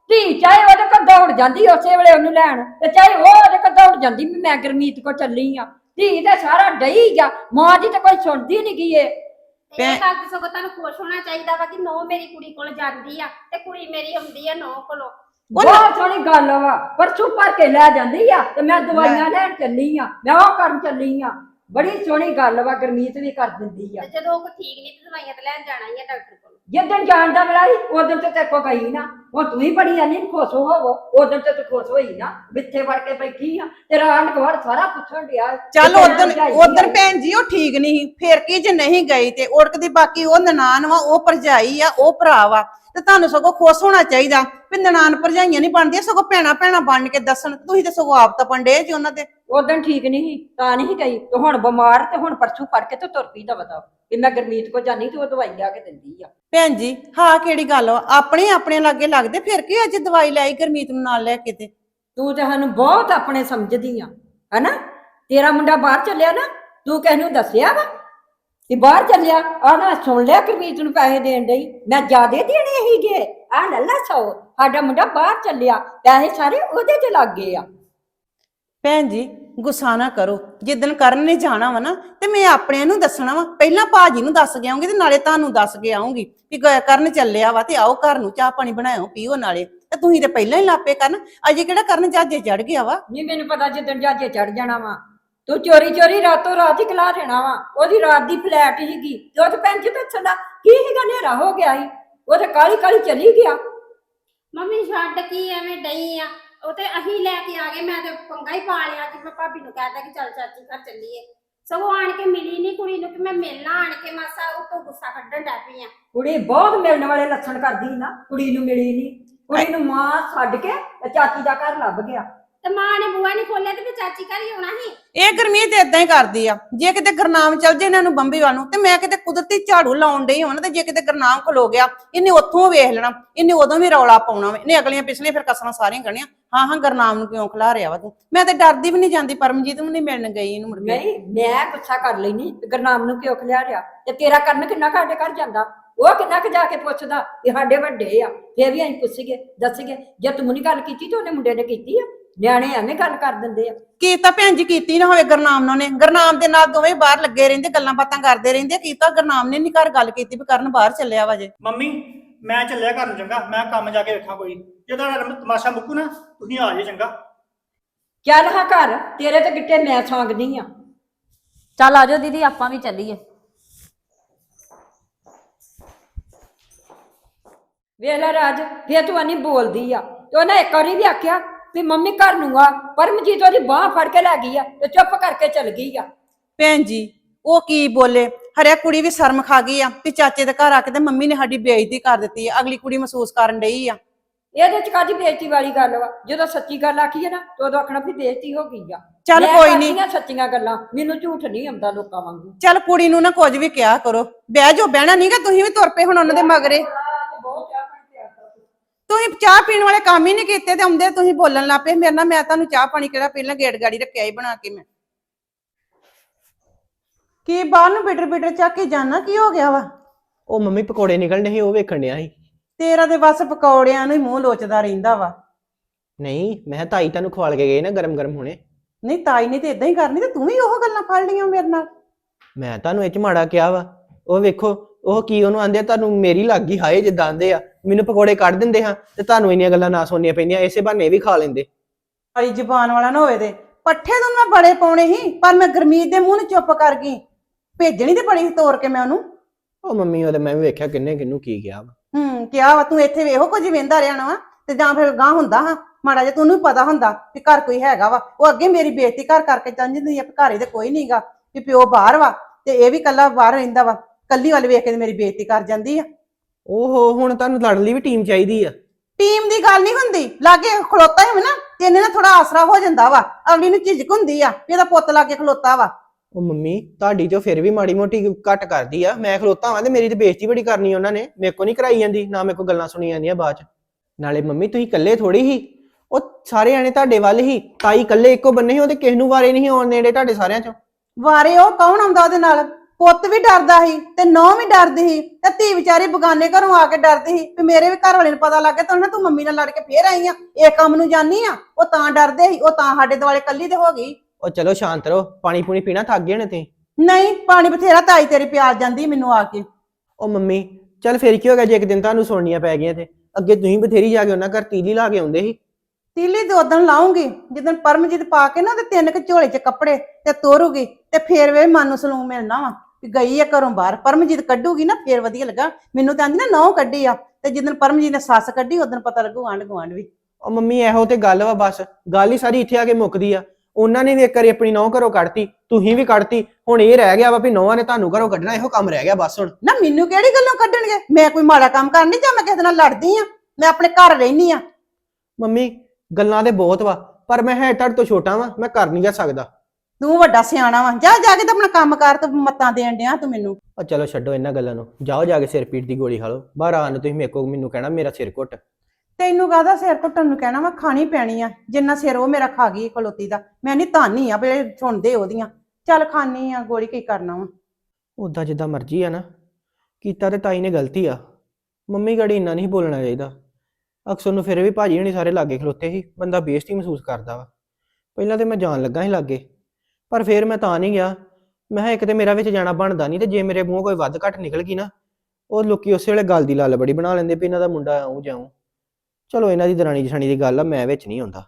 ਧੀ ਚਾਹੇ ਉਹਦੇ ਕੋਲ ਦੌੜ ਜਾਂਦੀ ਉਸੇ ਵੇਲੇ ਉਹਨੂੰ ਲੈਣ ਤੇ ਚਾਹੇ ਉਹ ਉਹਦੇ ਕੋਲ ਦੌੜ ਜਾਂਦੀ ਵੀ ਮੈਂ ਗੁਰਮੀਤ ਕੋ ਚੱਲੀ ਆ। ਧੀ ਤੇ ਸਾਰਾ ਡਈ ਜਾ ਮਾਂ ਦੀ ਤਾਂ ਕੋਈ ਸੁਣਦੀ ਨਹੀਂ ਗਈ ਏ ਇਹ ਗੱਲ ਤੇ ਸਗੋਂ ਤੁਹਾਨੂੰ ਖੁਸ਼ ਹੋਣਾ ਚਾਹੀਦਾ ਵਾ ਕਿ ਨੋ ਮੇਰੀ ਕੁੜੀ ਕੋਲ ਜਾਂਦੀ ਆ ਤੇ ਕੁੜੀ ਮੇਰੀ ਆਉਂਦੀ ਆ ਨੋ ਕੋਲੋਂ। ਬਹੁਤ ਸੋਹਣੀ ਗੱਲ ਵਾ ਪਰਸੋਂ ਭਰ ਕੇ ਲੈ ਜਾਂਦੀ ਆ ਤੇ ਮੈਂ ਦਵਾਈਆਂ ਲੈਣ ਚੱਲੀ ਆ ਮੈਂ ਉਹ ਕਰਨ ਚੱਲੀ ਆ। ਬੜੀ ਸੋਹਣੀ ਗੱਲ ਵਾ ਗੁਰਮੀਤ ਵੀ ਕਰ ਦਿੰਦੀ ਆ। ਤੇ ਜਦੋਂ ਉਹ ਠੀਕ ਨਹੀਂ ਤੇ ਦਵਾਈਆਂ ਤੇ ਲੈਣ ਜਾਣਾ ਹੀ ਆ ਡਾਕਟਰ ਕੋਲ। ਜਿੱਦਣ ਜਾਣ ਦਾ ਵੇਲਾ ਸੀ ਉਦੋਂ ਤੇ ਤੇਰੇ ਕੋ ਗਈ ਨਾ। ਹੁਣ ਤੂੰ ਹੀ ਬੜੀ ਆਨੀ ਖੁਸ਼ ਹੋਵੋ ਉਦੋਂ ਤੇ ਤੂੰ ਖੁਸ਼ ਹੋਈ ਨਾ। ਵਿੱਥੇ ਵੜ ਕੇ ਬੈਠੀ ਆ ਤੇਰਾ ਆਂਢ ਗੁਆਂਢ ਸਾਰਾ ਪੁੱਛਣ ਡਿਆ। ਚੱਲ ਤੇ ਉਦੋਂ ਭਰਜਾਈ ਉਦੋਂ ਆਈ। ਭੈਣ ਜੀ ਉਹ ਠੀਕ ਨਹੀਂ ਫਿਰ ਕੀ ਜੇ ਨਹੀਂ ਗਈ ਤੇ ਉੜਕਦੀ ਬਾਕੀ ਉਹ ਨਨਾਣ ਵਾ ਉਹ ਭਰਜਾਈ ਆ ਉਹ ਭਰਾ ਵਾ। ਤੇ ਤੁਹਾਨੂੰ ਸਗੋਂ ਖੁਸ਼ ਹੋਣਾ ਚਾਹੀਦਾ। ਵੀ ਨਨਾਣ ਭਰਜਾਈਆਂ ਨਹੀਂ ਬਣਦੀਆਂ ਸਗੋਂ ਭੈਣਾ ਭੈਣਾ ਬਣ ਕੇ ਦੱਸਣ ਤੁਸੀਂ ਤੇ ਸਗੋਂ ਆਪ ਤਾਂ ਪੰਡੇ ਜੀ ਉਹਨਾਂ ਦੇ। ਉਦੋਂ ਠੀਕ ਨਹੀਂ ਸੀ ਤਾਂ ਨਹੀਂ ਸੀ ਗਈ ਤੇ ਹੁਣ ਬਿਮਾਰ ਤੇ ਹੁਣ ਪਰਸੋਂ ਫੜ ਕੇ ਤੇ ਤੁਰ ਪਈ ਦਾ ਬਤਾ ਮੈਂ ਗੁਰਮੀਤ ਕੋ ਜਾਨੀ ਤੇ ਉਹ ਦਵਾਈ ਲਿਆ ਕੇ ਦਿੰਦੀ ਆ। ਭੈਣ ਜੀ ਹਾਂ ਕਿਹੜੀ ਗੱਲ ਵਾ ਆਪਣੇ ਆਪਣੇ ਲਾਗੇ ਲੱਗਦੇ ਫਿਰ ਕੀ ਅੱਜ ਦਵਾਈ ਲਈ ਗਰਮੀਤ ਨੂੰ ਨਾਲ ਲੈ ਕੇ ਤੇ? ਤੂੰ ਤੇ ਸਾਨੂੰ ਬਹੁਤ ਆਪਣੇ ਸਮਝਦੀ ਆ ਹਨਾ? ਤੇਰਾ ਮੁੰਡਾ ਬਾਹਰ ਚੱਲਿਆ ਨਾ ਤੂੰ ਕਿਸ ਨੂੰ ਦੱਸਿਆ ਵਾ? ਕਿ ਬਾਹਰ ਚੱਲਿਆ ਆ ਨਾ ਸੁਣ ਲਿਆ ਗੁਰਮੀਤ ਨੂੰ ਪੈਸੇ ਦੇਣ ਡਈ। ਮੈਂ ਜਿਆਦੇ ਦੇਣੇ ਹੀਗੇ ਆ ਲੱਲਾ ਸੌ। ਸਾਡਾ ਮੁੰਡਾ ਬਾਹਰ ਚੱਲਿਆ ਪੈਸੇ ਸਾਰੇ ਉਹਦੇ ਤੇ ਲੱਗ ਗਏ ਆ। ਭੈਣ ਜੀ ਗੁੱਸਾ ਨਾ ਕਰੋ। ਜਿੱਦਣ ਕਰਨ ਨੇ ਜਾਣਾ ਵਾ ਨਾ ਤੇ ਮੈਂ ਆਪਣਿਆਂ ਨੂੰ ਦੱਸਣਾ ਵਾ। ਪਹਿਲਾਂ ਭਾਜੀ ਨੂੰ ਦੱਸ ਕੇ ਆਉਂਗੀ ਤੇ ਨਾਲੇ ਤੁਹਾਨੂੰ ਦੱਸ ਕੇ ਆਉਂਗੀ ਕਿ ਗ- ਕਰਨ ਚੱਲਿਆ ਵਾ ਤੇ ਆਓ ਘਰ ਨੂੰ ਚਾਹ ਪਾਣੀ ਬਣਾਇਓ ਪੀਓ ਨਾਲੇ। ਤੇ ਤੁਸੀਂ ਤੇ ਪਹਿਲਾਂ ਹੀ ਲਾਪੇ ਕਰਨ। ਅਜੇ ਕਿਹੜਾ ਕਰਨ ਜਹਾਜੇ ਚੜ ਗਿਆ ਵਾ। ਨਹੀਂ ਮੈਨੂੰ ਪਤਾ ਜਿੱਦਣ ਜਹਾਜੇ ਚੜ ਜਾਣਾ ਵਾ। ਤੂੰ ਚੋਰੀ ਚੋਰੀ ਰਾਤੋਂ ਰਾਤ ਹੀ ਕਲਾ ਦੇਣਾ ਵਾ। ਉਹਦੀ ਰਾਤ ਦੀ ਫਲੈਟ ਸੀਗੀ ਤੇ ਉਹ ਤੇ ਪੈਂਚ ਦੱਸਣਾ ਕੀ ਸੀਗਾ ਹਨੇਰਾ ਹੋ ਗਿਆ ਸੀ। ਉਹ ਤੇ ਕਾਲੀ ਕਾਲੀ ਚਲੀ ਗਿਆ। ਮੰਮੀ ਛੱਡ ਕੀ ਐਵੇਂ ਡਈ ਆ? ਉਹ ਤੇ ਅਹੀਂ ਲੈ ਕੇ ਆ ਗਏ ਮੈਂ ਤੇ ਪੰਗਾ ਹੀ ਪਾ ਲਿਆ ਕਿ ਮੈਂ ਭਾਬੀ ਨੂੰ ਕਹਿਤਾ ਕਿ ਚੱਲ ਚਾਚੀ ਘਰ ਚੱਲੀਏ। ਸਗੋਂ ਆਣ ਕੇ ਮਿਲੀ ਨਹੀਂ ਕੁੜੀ ਨੂੰ ਕਿ ਮੈਂ ਮਿਲਣਾ ਆਣ ਕੇ ਮਾਸਾ ਉਹ ਤੋਂ ਗੁੱਸਾ ਕੱਢਣ ਡੈ ਪਈ ਆ। ਕੁੜੀ ਬਹੁਤ ਮਿਲਣ ਵਾਲੇ ਲੱਛਣ ਕਰਦੀ ਨਾ ਕੁੜੀ ਨੂੰ ਮਿਲੀ ਨਹੀਂ ਕੁੜੀ ਨੂੰ ਮਾਂ ਛੱਡ ਕੇ ਤੇ ਚਾਚੀ ਦਾ ਘਰ ਲੱਭ ਗਿਆ। ਤੇ ਮਾਂ ਨੇ ਬੂਆ ਨਹੀਂ ਖੋਲਿਆ ਤੇ ਫਿਰ ਚਾਚੀ ਘਰ ਹੀ ਆਉਣਾ ਸੀ। ਇਹ ਗਰਮੀਤ ਇਦਾਂ ਹੀ ਕਰਦੀ ਆ। ਜੇ ਕਿਤੇ ਗਰਨਾਮ ਚੱਲ ਜੇ ਇਹਨਾਂ ਨੂੰ ਬੰਬੀ ਵੱਲ ਨੂੰ ਤੇ ਮੈਂ ਕਿਤੇ ਕੁਦਰਤੀ ਝਾੜੂ ਲਾਉਣ ਡਈ ਨਾ ਤੇ ਜੇ ਕਿਤੇ ਗਰਨਾਮ ਖਲੋ ਗਿਆ ਇਹਨੇ ਉੱਥੋਂ ਵੇਖ ਲੈਣਾ ਇਹਨੇ ਉਦੋਂ ਵੀ ਰੌਲਾ ਪਾਉਣਾ ਵਾ। ਇਹਨੇ ਅਗਲੀਆਂ ਪਿਛਲੀਆਂ ਫਿਰ ਕਸਰਾਂ ਸਾਰੀਆਂ ਕਰਨੀਆਂ। ਹਾਂ ਹਾਂ ਗਰਨਾਮ ਨੂੰ ਕਿਉਂ ਖਿਲਾ ਰਿਹਾ ਵਾ ਤੂੰ? ਮੈਂ ਤੇ ਡਰਦੀ ਵੀ ਨਹੀਂ ਜਾਂਦੀ ਪਰਮਜੀਤ ਨੂੰ ਨਹੀਂ ਮਿਲਣ ਗਈ ਇਹਨੂੰ ਮੁੜ ਕੇ। ਨਹੀਂ ਮੈਂ ਗੁੱਸਾ ਕਰ ਲੈਣੀ ਗਰਨਾਮ ਨੂੰ ਕਿਉਂ ਖਲਿਆ ਰਿਆ ਤੇ ਤੇਰਾ ਕਰਨ ਕਿੰਨਾ ਕੁ ਸਾਡੇ ਘਰ ਜਾਂਦਾ? ਉਹ ਕਿੰਨਾ ਕੁ ਜਾ ਕੇ ਪੁੱਛਦਾ ਇਹ ਸਾਡੇ ਵੱਡੇ ਆ ਫੇਰ ਵੀ ਅਸੀਂ ਪੁੱਛੀਏ ਦੱਸੀਏ। ਜੇ ਤੂੰ ਨਹੀਂ ਗੱਲ ਕੀਤੀ ਤੇ ਉਹਨੇ ਮੁੰਡੇ ਨੇ ਕੀਤੀ ਆ। ਨਿਆਣੇ ਐਵੇਂ ਗੱਲ ਕਰ ਦਿੰਦੇ ਆ। ਕੀਤਾ ਭੈਣ ਜੀ ਕੀਤੀ ਨਾ ਹੋਵੇ ਗਰਨਾਮ ਨੇ ਗਰਨਾਮ ਦੇ ਨਾਲ ਦੋਵੇਂ ਬਾਹਰ ਲੱਗੇ ਰਹਿੰਦੇ ਗੱਲਾਂ ਬਾਤਾਂ ਕਰਦੇ ਰਹਿੰਦੇ। ਕੀਤਾ ਗਰਨਾਮ ਨੇ ਨਹੀਂ ਘਰ ਗੱਲ ਕੀਤੀ ਵੀ ਕਰਨ ਬਾਹਰ ਚੱਲਿਆ ਵਾ ਜੇ। ਮੰਮੀ ਮੈਂ ਚੱਲਿਆ ਘਰ ਨੂੰ ਚੰਗਾ ਮੈਂ ਕੰਮ ਜਾ ਕੇ ਵੇਖਾਂ ਕੋਈ। ਜੇ ਤੁਹਾਡਾ ਤਮਾਸ਼ਾ ਮੁੱਕੂ ਨਾ ਤੁਸੀਂ ਆ ਜਾਓ ਚੰਗਾ। ਚੱਲ ਹਾਂ ਘਰ ਤੇਰੇ ਤੇ ਗਿੱਟੇ ਮੈਂ ਸਾਂਗਦੀ ਆ। ਚੱਲ ਆਜੋ ਦੀਦੀ ਆਪਾਂ ਵੀ ਚੱਲੀਏ। ਵੇਖ ਲੈ ਰਾਜ ਫੇਰ ਤੂੰ ਅਨੀ ਬੋਲਦੀ ਆ। ਤੇ ਉਹਨੇ ਇੱਕ ਵਾਰੀ ਵੀ ਆਖਿਆ ਵੀ ਮੰਮੀ ਘਰ ਨੂੰ ਆ ਪਰਮਜੀਤ ਉਹਦੀ ਬਾਹ ਫੜ ਕੇ ਲੈ ਗਈ ਆ ਤੇ ਚੁੱਪ ਕਰਕੇ ਚਲ ਗਈ ਆ। ਭੈਣ ਜੀ ਉਹ ਕੀ ਬੋਲੇ? ਹਰਿਆ ਕੁੜੀ ਵੀ ਸ਼ਰਮ ਖਾ ਗਈ ਆ ਤੇ ਚਾਚੇ ਦੇ ਘਰ ਆ ਕੇ ਤੇ ਮੰਮੀ ਨੇ ਸਾਡੀ ਬੇਇੱਜ਼ਤੀ ਕਰ ਦਿੱਤੀ ਆ ਅਗਲੀ ਕੁੜੀ ਮਹਿਸੂਸ ਕਰਨ ਡਈ ਆ। ਇਹਦੇ ਚ ਕਾਦੀ ਬੇਇੱਜ਼ਤੀ ਵਾਲੀ ਗੱਲ ਵਾ? ਜਦੋਂ ਸੱਚੀ ਗੱਲ ਆਖੀ ਹੈ ਨਾ ਤੇ ਉਦੋਂ ਆਖਣਾ ਵੀ ਬੇਇੱਜ਼ਤੀ ਹੋ ਗਈ ਆ। ਚੱਲ ਮੈਂ ਕੋਈ ਨਹੀਂ ਕਰਦੀ ਆਂ ਸੱਚੀਆਂ ਗੱਲਾਂ ਮੈਨੂੰ ਝੂਠ ਨਹੀਂ ਆਉਂਦਾ ਲੋਕਾਂ ਵਾਂਗੂ। ਚੱਲ ਕੁੜੀ ਨੂੰ ਨਾ ਕੁਝ ਵੀ ਕਿਹਾ ਕਰੋ। ਬਹਿ ਜਾਓ ਬਹਿਣਾ ਨਹੀਂਗਾ ਤੁਸੀਂ ਵੀ ਤੁਰ ਪਏ ਹੁਣ ਉਹਨਾਂ ਦੇ ਮਗਰੇ ਬਹੁਤ ਚਾਹ ਪਾਣੀ ਪਿਆ ਤਾ ਤੂੰ। ਤੁਸੀਂ ਚਾਹ ਪੀਣ ਵਾਲੇ ਕੰਮ ਹੀ ਨਹੀਂ ਕੀਤੇ ਤੇ ਆਉਂਦੇ ਤੁਸੀਂ ਬੋਲਣ ਲੱਗ ਪਏ ਮੇਰੇ ਨਾਲ ਮੈਂ ਤੁਹਾਨੂੰ ਚਾਹ ਪਾਣੀ ਕਿਹੜਾ ਪਹਿਲਾਂ ਗੇਟ ਗਾੜੀ ਰੱਖਿਆ ਹੀ ਬਣਾ ਕੇ ਮੈਂ। ਕੀ ਬਾਹਰ ਨੂੰ ਬਿਟਰ ਬਿਟਰ ਚੱਕ ਕੇ ਜਾਣਾ ਕੀ ਹੋ ਗਿਆ ਵਾ? ਉਹ ਮੰਮੀ ਪਕੌੜੇ ਨਿਕਲਣੇ ਸੀ ਉਹ ਵੇਖਣ ਡਿਆ ਸੀ। ਤੇਰਾ ਦੇ ਬਸ ਪਕੌੜਿਆਂ ਨੂੰ ਹੀ ਮੂੰਹ ਲੋਚਦਾ ਰਹਿੰਦਾ ਵਾ। ਨਹੀਂ ਮੈਂ ਕਿਹਾ ਤਾਈ ਤੁਹਾਨੂੰ ਖਵਾਲ ਕੇ ਗਏ ਨਾ ਗਰਮ ਗਰਮ ਹੋਣੇ। ਨਹੀਂ ਤਾਈ ਨੇ ਤੇ ਇਦਾਂ ਹੀ ਕਰਨੀ ਤੇ ਤੂੰ ਵੀ ਉਹ ਗੱਲਾਂ ਫੜ ਲਈਆਂ ਮੇਰੇ ਨਾਲ। ਮੈਂ ਤੁਹਾਨੂੰ ਇਹ ਚ ਮਾੜਾ ਕਿਹਾ ਵਾ ਉਹ ਵੇਖੋ ਉਹ ਕੀ ਉਹਨੂੰ ਆਂਦੇ ਆ ਤੁਹਾਨੂੰ ਮੇਰੀ ਲੱਗ ਗਈ ਹਾਏ ਜਿੱਦਾਂ ਆਂਦੇ ਆ। ਮੈਨੂੰ ਪਕੌੜੇ ਕੱਢ ਦਿੰਦੇ ਹਾਂ ਤੇ ਤੁਹਾਨੂੰ ਇੰਨੀਆਂ ਗੱਲਾਂ ਨਾ ਸੁਣਨੀਆਂ ਪੈਂਦੀਆਂ ਇਸੇ ਬਹਾਨੇ ਇਹ ਵੀ ਖਾ ਲੈਂਦੇ। ਸਾਰੀ ਜ਼ਬਾਨ ਵਾਲਾ ਨਾ ਹੋਵੇ ਤੇ। ਪੱਠੇ ਤੋਂ ਮੈਂ ਬੜੇ ਪਾਉਣੇ ਸੀ ਪਰ ਮੈਂ ਗਰਮੀਤ ਦੇ ਮੂੰਹ ਨੂੰ ਚੁੱਪ ਕਰ ਗਈ। ਭੇਜਣੀ ਤੇ ਬੜੀ ਸੀ ਤੋਰ ਕੇ ਮੈਂ ਉਹਨੂੰ। ਉਹ ਮੰਮੀ ਉਹਦੇ ਮੈਂ ਵੀ ਵੇਖਿਆ ਕਿੰਨੇ ਕਿੰਨੂੰ ਕੀ ਕਿਹਾ ਵਾ। ਹੂੰ ਕਿਹਾ ਵਾ ਤੂੰ ਇੱਥੇ ਵੇਖੋ ਕੁਝ ਵੇਂਦਾ ਰਹਿਣਾ ਵਾ ਤੇ ਜਾਂ ਫਿਰ ਗਾਂ ਹੁੰਦਾ ਹਾਂ। ਮਾੜਾ ਜਿਹਾ ਤੈਨੂੰ ਵੀ ਪਤਾ ਹੁੰਦਾ ਕਿ ਘਰ ਕੋਈ ਹੈਗਾ ਵਾ। ਉਹ ਅੱਗੇ ਮੇਰੀ ਬੇਇੱਜ਼ਤੀ ਘਰ ਕਰਕੇ ਚੱਲ ਜਾਂਦੀ ਆ ਵੀ ਘਰ ਇਹਦੇ ਕੋਈ ਨਹੀਂਗਾ ਵੀ ਪਿਓ ਬਾਹਰ ਵਾ ਤੇ ਇਹ ਵੀ ਕੱਲਾ ਬਾਹਰ ਰਹਿੰਦਾ ਵਾ। ਕੱਲੀ ਵੱਲ ਵੇਖ ਕੇ ਮੇਰੀ ਬੇਇੱਜ਼ਤੀ ਕਰ ਜਾਂਦੀ ਆ। ਓਹੋ ਹੁਣ ਤੁਹਾਨੂੰ ਲੜਨ ਲਈ ਵੀ ਟੀਮ ਚਾਹੀਦੀ ਆ। ਟੀਮ ਦੀ ਗੱਲ ਨਹੀਂ ਹੁੰਦੀ। ਲਾਗੇ ਖਲੋਤਾ ਹੋਵੇ ਨਾ ਤੇ ਇਹਨੇ ਨਾ ਥੋੜਾ ਆਸਰਾ ਹੋ ਜਾਂਦਾ ਵਾ। ਅਗਲੀ ਨੂੰ ਝਿਜਕ ਹੁੰਦੀ ਆ ਵੀ ਇਹਦਾ ਪੁੱਤ ਲਾਗੇ ਖਲੋਤਾ ਵਾ। ਉਹ ਮੰਮੀ ਤੁਹਾਡੀ ਜੋ ਫਿਰ ਵੀ ਮਾੜੀ ਮੋਟੀ ਘੱਟ ਕਰਦੀ ਆ ਮੈਂ ਖਲੋਤਾ ਵਾਂ ਤੇ ਮੇਰੀ ਤੇ ਬੇਇੱਜ਼ਤੀ ਬੜੀ ਕਰਨੀ ਉਹਨਾਂ ਨੇ। ਮੇਰੇ ਕੋ ਨਹੀਂ ਕਰਾਈ ਜਾਂਦੀ ਨਾ ਮੇਰੇ ਕੋ ਗੱਲਾਂ ਸੁਣੀਆਂ ਜਾਂਦੀਆਂ ਬਾਅਦ ਚ। ਨਾਲੇ ਮੰਮੀ ਤੁਸੀਂ ਇਕੱਲੇ ਥੋੜੀ ਹੀ। ਉਹ ਸਾਰੇ ਆਣੇ ਤੁਹਾਡੇ ਵੱਲ ਹੀ ਤਾਈ ਇਕੱਲੇ ਇੱਕੋ ਬੰਨੇ ਸੀ ਉਹਦੇ ਕਿਸ ਨੂੰ ਵਾਰੇ ਨਹੀਂ ਆਉਣ ਨੇੜੇ ਤੁਹਾਡੇ ਸਾਰਿਆਂ ਚੋਂ। ਵਾਰੇ ਉਹ ਕੌਣ ਆਉਂਦਾ ਉਹਦੇ ਨਾਲ? ਪੁੱਤ ਵੀ ਡਰਦਾ ਸੀ ਤੇ ਨੌ ਵੀ ਡਰਦੀ ਸੀ ਤੇ ਧੀ ਵਿਚਾਰੀ ਬਗਾਨੇ ਘਰੋਂ ਆ ਕੇ ਡਰਦੀ ਸੀ ਵੀ ਮੇਰੇ ਵੀ ਘਰ ਵਾਲੇ ਨੂੰ ਪਤਾ ਲੱਗ ਗਿਆ ਤਾਂ ਉਹਨੇ ਤੂੰ ਮੰਮੀ ਨਾਲ ਲੜ ਕੇ ਫੇਰ ਆਈ ਆ। ਇਹ ਕੰਮ ਨੂੰ ਜਾਨੀ ਆ। ਉਹ ਤਾਂ ਡਰਦੇ ਸੀ ਉਹ ਤਾਂ ਸਾਡੇ ਦੁਆਲੇ ਕੱਲੀ ਤੇ ਹੋ ਗਈ। ਉਹ ਚਲੋ ਸ਼ਾਂਤ ਰਹੋ ਪਾਣੀ ਪੂਣੀ ਪੀਣਾ ਥੱਕ ਗਏ ਨੇ ਤੇ ਨਹੀਂ ਪਾਣੀ ਬਥੇਰਾ ਤਾਈ ਤੇਰੀ ਪਿਆਲ ਜਾਂਦੀ ਮੈਨੂੰ ਆ ਕੇ। ਉਹ ਮੰਮੀ ਚੱਲ ਫਿਰ ਕੀ ਹੋ ਗਿਆ ਜੇ ਇੱਕ ਦਿਨ ਤੁਹਾਨੂੰ ਸੁਣਨੀਆਂ ਪੈ ਗਈਆਂ ਤੇ। ਅੱਗੇ ਤੁਸੀਂ ਬਥੇਰੀ ਜਾ ਕੇ ਉਹਨਾਂ ਘਰ ਤੀਲੀ ਲਾ ਕੇ ਆਉਂਦੇ ਸੀ। ਤੀਲੀ ਤੇ ਉਦਣ ਲਾਉਂਗੀ ਜਦੋਂ ਪਰਮਜੀਤ ਪਾ ਕੇ ਨਾ ਤੇ ਤਿੰਨ ਕੁ ਝੋਲੇ 'ਚ ਕੱਪੜੇ ਤੇ ਤੋਰੂਗੀ ਤੇ ਫੇਰ ਵੇ ਮਨ ਨੂੰ ਸਲੂਨ ਮਿਲਣਾ ਵਾ ਵੀ ਗਈ ਆ ਘਰੋਂ ਬਾਹਰ ਪਰਮਜੀਤ ਕੱਢੂਗੀ ਨਾ ਫੇਰ ਵਧੀਆ ਲੱਗਾ। ਮੈਨੂੰ ਤਾਂ ਆਂਦੀ ਨਾ ਨੌ ਕੱਢੀ ਆ ਤੇ ਜਦੋਂ ਪਰਮਜੀਤ ਨੇ ਸੱਸ ਕੱਢੀ ਉਦੋਂ ਪਤਾ ਲੱਗੂ ਆਂਢ ਗੁਆਂਢ ਵੀ। ਉਹ ਮੰਮੀ ਇਹੋ ਤੇ ਗੱਲ ਵਾ ਬਸ ਗੱਲ ਹੀ ਸਾਰੀ ਇੱਥੇ ਆ ਕੇ ਮੁੱਕਦੀ ਆ। ਉਹਨਾਂ ਨੇ ਵੀ ਇੱਕ ਵਾਰੀ ਆਪਣੀ ਨੌ ਘਰੋਂ ਕੱਢਤੀ ਤੁਸੀਂ ਵੀ ਕੱਢਤੀ ਹੁਣ ਇਹ ਰਹਿ ਗਿਆ ਵਾ ਵੀ ਨੌਵਾਂ ਨੇ ਤੁਹਾਨੂੰ ਘਰੋਂ ਕੱਢਣਾ ਇਹੋ ਕੰਮ ਰਹਿ ਗਿਆ ਬਸ ਹੁਣ। ਨਾ ਮੈਨੂੰ ਕਿਹੜੀ ਗੱਲੋਂ ਕੱਢਣਗੇ? ਮੈਂ ਕੋਈ ਮਾੜਾ ਕੰਮ ਕਰਨੀ ਜਾਂ ਮੈਂ ਕਿਸੇ ਨਾਲ ਲੜਦੀ ਆ? ਮੈਂ ਆਪਣੇ ਘਰ ਰਹਿਨੀ ਆ। ਮੰਮੀ ਗੱਲਾਂ ਤੇ ਬਹੁਤ ਵਾ ਪਰ ਮੈਂ ਹੈ ਤੁਹਾਡੇ ਤੋਂ ਛੋਟਾ ਵਾਂ ਮੈਂ ਕਰ ਨਹੀਂ ਜਾ ਸਕਦਾ। ਤੂੰ ਵੱਡਾ ਸਿਆਣਾ ਵਾ ਜਾ ਜਾ ਕੇ ਤਾਂ ਆਪਣਾ ਕੰਮ ਕਰ ਤੂੰ ਮੱਤਾਂ ਦੇਣ ਡਿਆ ਤੂੰ ਮੈਨੂੰ। ਉਹ ਚਲੋ ਛੱਡੋ ਇਹਨਾਂ ਗੱਲਾਂ ਨੂੰ ਜਾਓ ਜਾ ਕੇ ਸਿਰ ਪੀੜ ਦੀ ਗੋਲੀ ਖਾ ਲਓ ਬਾਹਰ ਆਣ ਨੂੰ ਤੁਸੀਂ ਮੇਰੇ ਕੋਲ ਮੈਨੂੰ ਕਹਿਣਾ ਮੇਰਾ ਸਿਰ ਘੁੱਟ। ਤੈਨੂੰ ਕਾਹਦਾ ਸਿਰ ਘੁੱਟਣ ਨੂੰ ਕਹਿਣਾ ਵਾ ਖਾਣੀ ਪੈਣੀ ਆ ਜਿੰਨਾ ਸਿਰ ਉਹ ਮੇਰਾ ਖਾ ਗਈ ਖਲੋਤੀ ਦਾ ਮੈਂ ਨਹੀਂ ਧਾਨੀ ਆ ਵੀ ਸੁਣਦੇ ਉਹਦੀਆਂ। ਚੱਲ ਖਾਣੀ ਆ ਗੋਲੀ ਕੀ ਕਰਨਾ ਵਾ। ਉਦਾਂ ਜਿੱਦਾਂ ਮਰਜ਼ੀ ਆ ਨਾ ਕੀਤਾ ਤੇ ਤਾਈ ਨੇ ਗਲਤੀ ਆ। ਮੰਮੀ ਗੜੀ ਇੰਨਾ ਨਹੀਂ ਬੋਲਣਾ ਚਾਹੀਦਾ। ਅਕਸਰ ਨੂੰ ਫਿਰ ਵੀ ਭਾਜੀ ਹਣੀ ਸਾਰੇ ਲਾਗੇ ਖਲੋਤੇ ਸੀ, ਬੰਦਾ ਬੇਇੱਜ਼ਤੀ ਮਹਿਸੂਸ ਕਰਦਾ ਵਾ। ਪਹਿਲਾਂ ਤੇ ਮੈਂ ਜਾਣ ਲੱਗਾ ਸੀ ਲਾਗੇ, ਪਰ ਫਿਰ ਮੈਂ ਤਾਂ ਨਹੀਂ ਗਿਆ। ਮੈਂ ਕਿਹਾ ਇੱਕ ਤੇ ਮੇਰਾ ਵਿੱਚ ਜਾਣਾ ਬਣਦਾ ਨਹੀਂ ਤੇ ਜੇ ਮੇਰੇ ਮੂੰਹ ਕੋਈ ਵੱਧ ਘੱਟ ਨਿਕਲ ਗਈ ਨਾ, ਉਹ ਲੋਕੀ ਉਸੇ ਵੇਲੇ ਗੱਲ ਦੀ ਲੱਲ ਬੜੀ ਬਣਾ ਲੈਂਦੇ ਵੀ ਇਹਨਾਂ ਦਾ ਮੁੰਡਾ ਆਉਂ ਜਾਉਂ। ਚਲੋ ਇਹਨਾਂ ਦੀ ਦਰਾਣੀ ਜਠਾਣੀ ਦੀ ਗੱਲ ਆ, ਮੈਂ ਵਿੱਚ ਨਹੀਂ ਆਉਂਦਾ।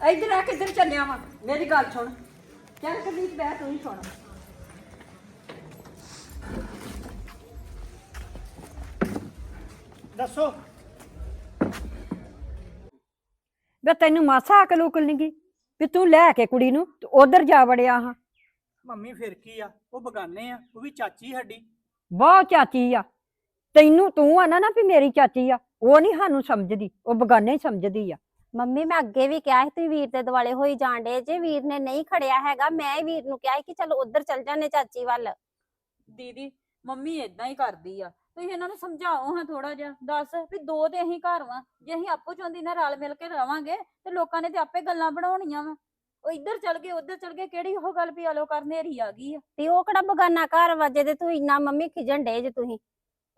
ਇੱਧਰ ਆ ਕਿੱਧਰ ਚੱਲਿਆ ਵਾ? ਮੇਰੀ ਗੱਲ ਸੁਣ। ਚੱਲ ਕਬੀਰ ਬੈ ਤੂੰ ਹੀ ਸੁਣ। ਦੱਸੋ। ਵੇ ਤੈਨੂੰ ਮਾਸਾ ਅਕਲ ਉਕਲ ਨੀ ਗੀ ਵੀ ਤੂੰ ਲੈ ਕੇ ਕੁੜੀ ਨੂੰ ਤੇ ਉਧਰ ਜਾ ਵੜਿਆ ਹਾਂ। ਮੰਮੀ ਫਿਰ ਕੀ ਆ? ਉਹ ਬਗਾਨੇ ਆ ਉਹ ਵੀ ਚਾਚੀ ਸਾਡੀ। ਬਹੁਤ ਚਾਚੀ ਆ। ਤੈਨੂੰ ਤੂੰ ਆ ਨਾ ਨਾ ਵੀ ਮੇਰੀ ਚਾਚੀ ਆ। ਉਹ ਨਹੀਂ ਸਾਨੂੰ ਸਮਝਦੀ ਉਹ ਬਗਾਨੇ ਹੀ ਸਮਝਦੀ ਆ। ਮੰਮੀ ਮੈਂ ਅੱਗੇ ਵੀ ਕਿਹਾ ਸੀ ਤੁਸੀਂ ਵੀਰ ਦੇ ਦਿਵਾਲੇ ਹੋਈ ਜਾਂਦੇ ਜੇ ਵੀਰ ਨੇ ਨਹੀਂ ਖੜਿਆ ਹੈਗਾ ਮੈਂ ਹੀ ਵੀਰ ਨੂੰ ਕਿਹਾ ਸੀ ਕਿ ਚਲ ਉਧਰ ਚੱਲ ਜਾਂਦੇ ਚਾਚੀ ਵੱਲ। ਦੀਦੀ ਮੰਮੀ ਇਦਾਂ ਹੀ ਕਰਦੀ ਆ। ਤੁਸੀਂ ਇਹਨਾਂ ਨੂੰ ਸਮਝਾਓ ਹਾਂ ਥੋੜਾ ਜਿਹਾ ਦੱਸ ਵੀ ਦੋ ਤੇ ਅਸੀਂ ਘਰ ਵਾਂ ਜੇ ਅਸੀਂ ਆਪੋ ਚਾਹੁੰਦੀ ਨਾ ਰਲ ਮਿਲ ਕੇ ਰਵਾਂਗੇ ਤੇ ਲੋਕਾਂ ਨੇ ਤੇ ਆਪੇ ਗੱਲਾਂ ਬਣਾਉਣੀਆਂ ਵਾ। ਉਹ ਇੱਧਰ ਚਲ ਗਏ ਉੱਧਰ ਚਲ ਗਏ ਕਿਹੜੀ ਉਹ ਗੱਲ ਵੀ ਆਲੋ ਕਰ ਨੇਰੀ ਆ ਗਈ ਆ। ਤੇ ਉਹ ਕਿਹੜਾ ਬਗਾਨਾ ਘਰ ਵਜੇ ਤੇ ਤੂੰ ਇੰਨਾ ਮੰਮੀ ਖਿਜਣ ਡੇ ਜੇ ਤੁਸੀਂ?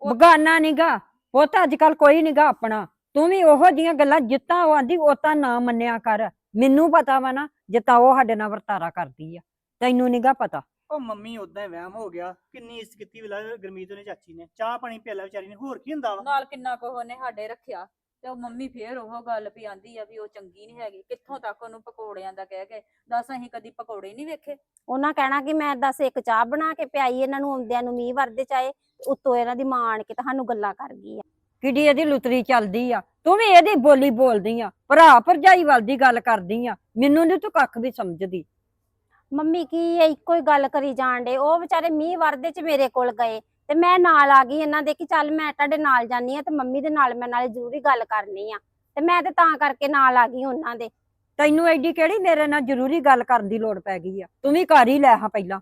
ਉਹ- ਬਗਾਨਾ ਨੀਗਾ ਉਹ ਤਾਂ ਅੱਜ ਕੱਲ ਕੋਈ ਨੀਗਾ ਆਪਣਾ। ਤੂੰ ਵੀ ਉਹੋ ਜੀਆਂ ਗੱਲਾਂ ਜਿੱਤਾਂ ਉਹ ਆਂਦੀ ਉਹ ਤਾਂ ਨਾ ਮੰਨਿਆ ਕਰ। ਮੈਨੂੰ ਪਤਾ ਵਾ ਨਾ ਜਿੱਤਾਂ ਉਹ ਸਾਡੇ ਨਾਲ ਵਰਤਾਰਾ ਕਰਦੀ ਆ। ਤੈਨੂੰ ਨੀਗਾ ਪਤਾ। ਉਹ ਮੰਮੀ ਉਦਾਂ ਹੀ ਵਹਿਮ ਹੋ ਗਿਆ ਕਿੰਨੀ ਇੱਜ਼ਤ ਕੀਤੀ ਵਿਲਾ ਗਰਮੀਤ ਨੇ ਚਾਚੀ ਨੇ। ਚਾਹ ਪਾਣੀ ਪਿਆਲਾ ਵਿਚਾਰੀ ਨੇ ਹੋਰ ਕੀ ਹੁੰਦਾ ਵਾ? ਨਾਲ ਕਿੰਨਾ ਕੁ ਉਹਨੇ ਸਾਡੇ ਰੱਖਿਆ ਤੇ ਉਹ ਮੰਮੀ ਫੇਰ ਉਹ ਗੱਲ ਵੀ ਆਂਦੀ ਆ ਵੀ ਉਹ ਚੰਗੀ ਨਹੀਂ ਹੈਗੀ। ਕਿੱਥੋਂ ਤੱਕ ਉਹਨੂੰ ਪਕੌੜਿਆਂ ਦਾ ਕਹਿ ਕੇ ਦੱਸ ਅਸੀਂ ਕਦੀ ਪਕੌੜੇ ਨਹੀਂ ਵੇਖੇ। ਉਹਨਾਂ ਕਹਿਣਾ ਕਿ ਮੈਂ ਦੱਸ ਇੱਕ ਚਾਹ ਬਣਾ ਕੇ ਪਿਆਈ ਇਹਨਾਂ ਨੂੰ ਆਉਂਦਿਆਂ ਨੂੰ ਮੀਂਹ ਵਰਦੇ ਚਾਏ ਉੱਤੋਂ ਇਹਨਾਂ ਦੀ ਮਾਂ ਆਣ ਕੇ ਤੁਹਾਨੂੰ ਗੱਲਾਂ ਕਰ ਗਈ ਆ। ਕਿਡੀ ਇਹਦੀ ਲੁਤਰੀ ਚੱਲਦੀ ਆ ਤੂੰ ਵੀ ਇਹਦੀ ਬੋਲੀ ਬੋਲਦੀ ਆ ਭਰਾ ਭਰਜਾਈ ਵੱਲ ਦੀ ਗੱਲ ਕਰਦੀ ਆ ਮੈਨੂੰ ਨੀ ਤੂੰ ਕੱਖ ਵੀ ਸਮਝਦੀ। ਮੰਮੀ ਕੀ ਇਹ ਇੱਕੋ ਹੀ ਗੱਲ ਕਰੀ ਜਾਣ ਡੇ ਉਹ ਵਿਚਾਰੇ ਮੀਂਹ ਵਰਦੇ ਚ ਮੇਰੇ ਕੋਲ ਗਏ ਤੇ ਮੈਂ ਨਾਲ ਆ ਗਈ ਇਹਨਾਂ ਦੇ ਕਿ ਚੱਲ ਮੈਂ ਤੁਹਾਡੇ ਨਾਲ ਜਾਨੀ ਆ ਤੇ ਮੰਮੀ ਦੇ ਨਾਲ ਮੈਂ ਨਾਲੇ ਜ਼ਰੂਰੀ ਗੱਲ ਕਰਨੀ ਆ ਤੇ ਮੈਂ ਤੇ ਤਾਂ ਕਰਕੇ ਨਾਲ ਆ ਗਈ ਉਹਨਾਂ ਦੇ। ਤੈਨੂੰ ਐਡੀ ਕਿਹੜੀ ਮੇਰੇ ਨਾਲ ਜ਼ਰੂਰੀ ਗੱਲ ਕਰਨ ਦੀ ਲੋੜ ਪੈ ਗਈ ਆ? ਤੂੰ ਵੀ ਕਰ ਹੀ ਲੈ ਹਾਂ ਪਹਿਲਾਂ।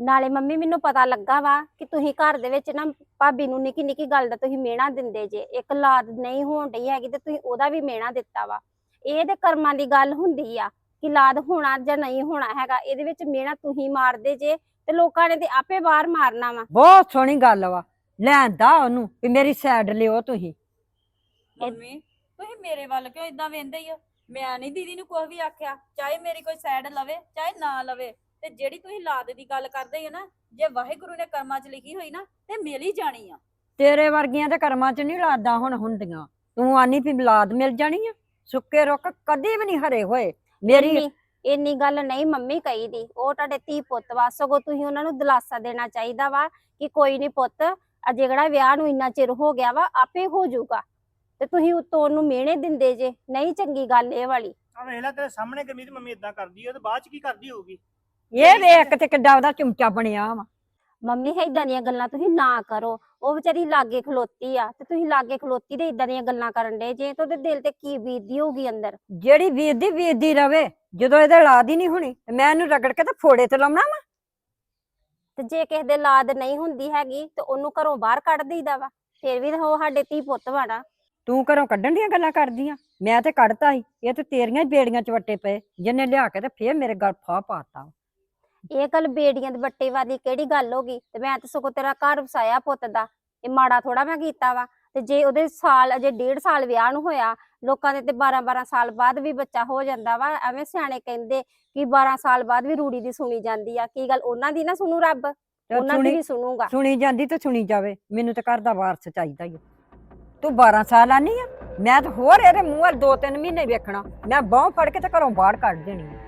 ਨਾਲੇ ਮੰਮੀ ਮੈਨੂੰ ਪਤਾ ਲੱਗਾ ਵਾ ਕਿ ਤੁਸੀਂ ਘਰ ਦੇ ਵਿੱਚ ਨਾ ਭਾਬੀ ਨੂੰ ਨਿੱਕੀ ਨਿੱਕੀ ਗੱਲ ਦਾ ਤੁਸੀਂ ਮਿਹਣਾ ਦਿੰਦੇ ਜੇ। ਇੱਕ ਲਾਦ ਨਹੀਂ ਹੋਣ ਡਈ ਹੈਗੀ ਤੇ ਤੁਸੀਂ ਉਹਦਾ ਵੀ ਮਿਹਣਾ ਦਿੱਤਾ ਵਾ। ਇਹ ਤੇ ਕਰਮਾਂ ਦੀ ਗੱਲ ਹੁੰਦੀ ਆ ਕਿ ਲਾਦ ਹੋਣਾ ਜਾਂ ਨਹੀਂ ਹੋਣਾ ਹੈਗਾ ਇਹਦੇ ਵਿੱਚ ਮਿਹਣਾ ਤੁਸੀਂ ਮਾਰਦੇ ਜੇ ਤੇ ਲੋਕਾਂ ਨੇ ਤੇ ਆਪੇ ਬਾਹਰ ਮਾਰਨਾ ਵਾ। ਬਹੁਤ ਸੋਹਣੀ ਗੱਲ ਵਾ। ਲੈਂਦਾ ਉਹਨੂੰ ਵੀ ਮੇਰੀ ਸਾਈਡ ਲਿਓ ਤੁਸੀਂ। ਮੰਮੀ ਤੁਸੀਂ ਮੇਰੇ ਵੱਲ ਕਿਉਂ ਇਦਾਂ ਵੇਂਦੇ ਹੀ ਹੋ ਮੈਂ ਨਹੀਂ ਦੀਦੀ ਨੂੰ ਕੁਝ ਵੀ ਆਖਿਆ। ਚਾਹੇ ਮੇਰੀ ਕੋਈ ਸਾਈਡ ਲਵੇ ਚਾਹੇ ਨਾ ਲਵੇ। ਤੇ ਜਿਹੜੀ ਤੁਸੀਂ ਲਾਦ ਦੀ ਗੱਲ ਕਰਦੇ ਹੋ ਨਾ ਜੇ ਵਾਹਿਗੁਰੂ ਨੇ ਕਰਮਾਂ 'ਚ ਲਿਖੀ ਹੋਈ ਨਾ ਤੇ ਮਿਲ ਹੀ ਜਾਣੀ ਆ। ਤੇਰੇ ਵਰਗੀਆਂ ਤੇ ਕਰਮਾਂ 'ਚ ਨਹੀਂ ਲਾਦਾਂ ਹੁਣ ਹੁੰਦੀਆਂ। ਤੂੰ ਆਨੀ ਵੀ ਮਿਲਾਦ ਮਿਲ ਜਾਣੀ ਆ। ਸੁੱਕੇ ਰੁੱਖ ਕਦੀ ਵੀ ਨਹੀਂ ਹਰੇ ਹੋਏ। ਮੇਰੀ ਇੰਨੀ ਇੰਨੀ ਗੱਲ ਨਹੀਂ ਮੰਮੀ ਕਹੀ ਦੀ ਉਹ ਤੁਹਾਡੇ ਧੀ ਪੁੱਤ ਵਾ ਸਗੋਂ ਤੁਸੀਂ ਉਹਨਾਂ ਨੂੰ ਦਿਲਾਸਾ ਦੇਣਾ ਚਾਹੀਦਾ ਵਾ ਕਿ ਕੋਈ ਨਹੀਂ ਪੁੱਤ ਅਜੇ ਜਿਹੜਾ ਵਿਆਹ ਨੂੰ ਇੰਨਾ ਚਿਰ ਹੋ ਗਿਆ ਵਾ ਆਪੇ ਹੋ ਜਾਊਗਾ। ਤੇ ਤੁਸੀਂ ਉਤੋਂ ਉਹਨੂੰ ਮਿਹਣੇ ਦਿੰਦੇ ਜੇ। ਨਹੀਂ ਚੰਗੀ ਗੱਲ ਇਹ ਵਾਲੀ। ਆ ਵੇਖ ਲੈ ਤੇਰੇ ਸਾਹਮਣੇ ਗਰਮੀਤ ਮੰਮੀ ਇਦਾਂ ਕਰਦੀ ਆ ਤੇ ਬਾਅਦ ਚ ਕੀ ਕਰਦੀ ਹੋਊਗੀ? ਇਹ ਵੇਖ ਤੇ ਕਿੱਡਾ ਉਹਦਾ ਚਮਚਾ ਬਣਿਆ ਵਾ। ਮੰਮੀ ਏਦਾਂ ਦੀਆਂ ਗੱਲਾਂ ਤੁਸੀਂ ਨਾ ਕਰੋ। ਉਹ ਵਿਚਾਰੀ ਲਾਗੇ ਖਲੋਤੀ ਆ ਤੇ ਤੁਸੀਂ ਲਾਗੇ ਖਲੋਤੀ ਦੇ ਇਦਾਂ ਦੀਆਂ ਗੱਲਾਂ ਕਰਨ ਦੇ ਜੇ ਤੇ ਉਹਦੇ ਦਿਲ ਤੇ ਕੀ ਬੀਤਦੀ ਹੋਊਗੀ ਅੰਦਰ? ਜਿਹੜੀ ਵੀਰਦੀ ਵੀਰਦੀ ਰਵੇ। ਜਦੋਂ ਇਹਦੇ ਔਲਾਦ ਹੀ ਨਹੀਂ ਹੋਣੀ ਤੇ ਮੈਂ ਇਹਨੂੰ ਰਗੜ ਕੇ ਤੇ ਫੋੜੇ ਤੇ ਲਾਉਣਾ ਵਾ। ਤੇ ਜੇ ਕਿਸੇ ਦੇ ਲਾਦ ਨਹੀਂ ਹੁੰਦੀ ਹੈਗੀ ਤੇ ਉਹਨੂੰ ਘਰੋਂ ਬਾਹਰ ਕੱਢ ਦਈਦਾ ਵਾ। ਫਿਰ ਵੀ ਤਾਂ ਉਹ ਸਾਡੇ ਧੀ ਪੁੱਤ ਵਾ ਨਾ। ਤੂੰ ਘਰੋਂ ਕੱਢਣ ਦੀਆਂ ਗੱਲਾਂ ਕਰਦੀਆਂ। ਮੈਂ ਤੇ ਕੱਢਤਾ ਸੀ। ਇਹ ਤੇ ਤੇਰੀਆਂ ਹੀ ਬੇੜੀਆਂ ਚ ਵੱਟੇ ਪਏ। ਜਿਹਨੇ ਲਿਆ ਕੇ ਤੇ ਫੇਰ ਮੇਰੇ ਗਲ ਫਾ ਪਾਤਾ। ਇਹ ਗੱਲ ਬੇੜੀਆਂ ਦੇ ਬੱਟੇ ਵਾਲੀ ਕਿਹੜੀ ਗੱਲ ਹੋ ਗਈ? ਤੇ ਮੈਂ ਤਾਂ ਸਗੋਂ ਤੇਰਾ ਘਰ ਵਸਾਇਆ ਪੁੱਤ ਦਾ ਇਹ ਮਾੜਾ ਥੋੜਾ ਮੈਂ ਕੀਤਾ ਵਾ। ਤੇ ਜੇ ਉਹਦੇ ਸਾਲ ਅਜੇ ਡੇਢ ਸਾਲ ਵਿਆਹ ਨੂੰ ਹੋਇਆ ਲੋਕਾਂ ਦੇ ਤੇ 12 12 ਸਾਲ ਬਾਅਦ ਵੀ ਬੱਚਾ ਹੋ ਜਾਂਦਾ ਵਾ ਐਵੇਂ ਸਿਆਣੇ ਕਹਿੰਦੇ ਕਿ 12 ਸਾਲ ਬਾਅਦ ਵੀ ਰੂੜੀ ਦੀ ਸੁਣੀ ਜਾਂਦੀ ਆ। ਕੀ ਗੱਲ ਉਹਨਾਂ ਦੀ ਨਾ ਸੁਣੂ ਰੱਬ? ਉਹਨਾਂ ਦੀ ਵੀ ਸੁਣੂਗਾ। ਸੁਣੀ ਜਾਂਦੀ ਤੇ ਸੁਣੀ ਜਾਵੇ। ਮੈਨੂੰ ਤੇ ਘਰ ਦਾ ਵਾਰਸ ਚਾਹੀਦਾ ਹੀ ਤੂੰ 12 ਸਾਲ ਆਨੀ ਆ। ਮੈਂ ਤਾਂ ਹੋਰ ਇਹਦੇ ਮੂੰਹ ਵੱਲ ਦੋ ਤਿੰਨ ਮਹੀਨੇ ਵੇਖਣਾ। ਮੈਂ ਬਾਹ ਫੜ ਕੇ ਤੇ ਘਰੋਂ ਬਾਹਰ ਕੱਢ ਦੇਣੀ ਆ।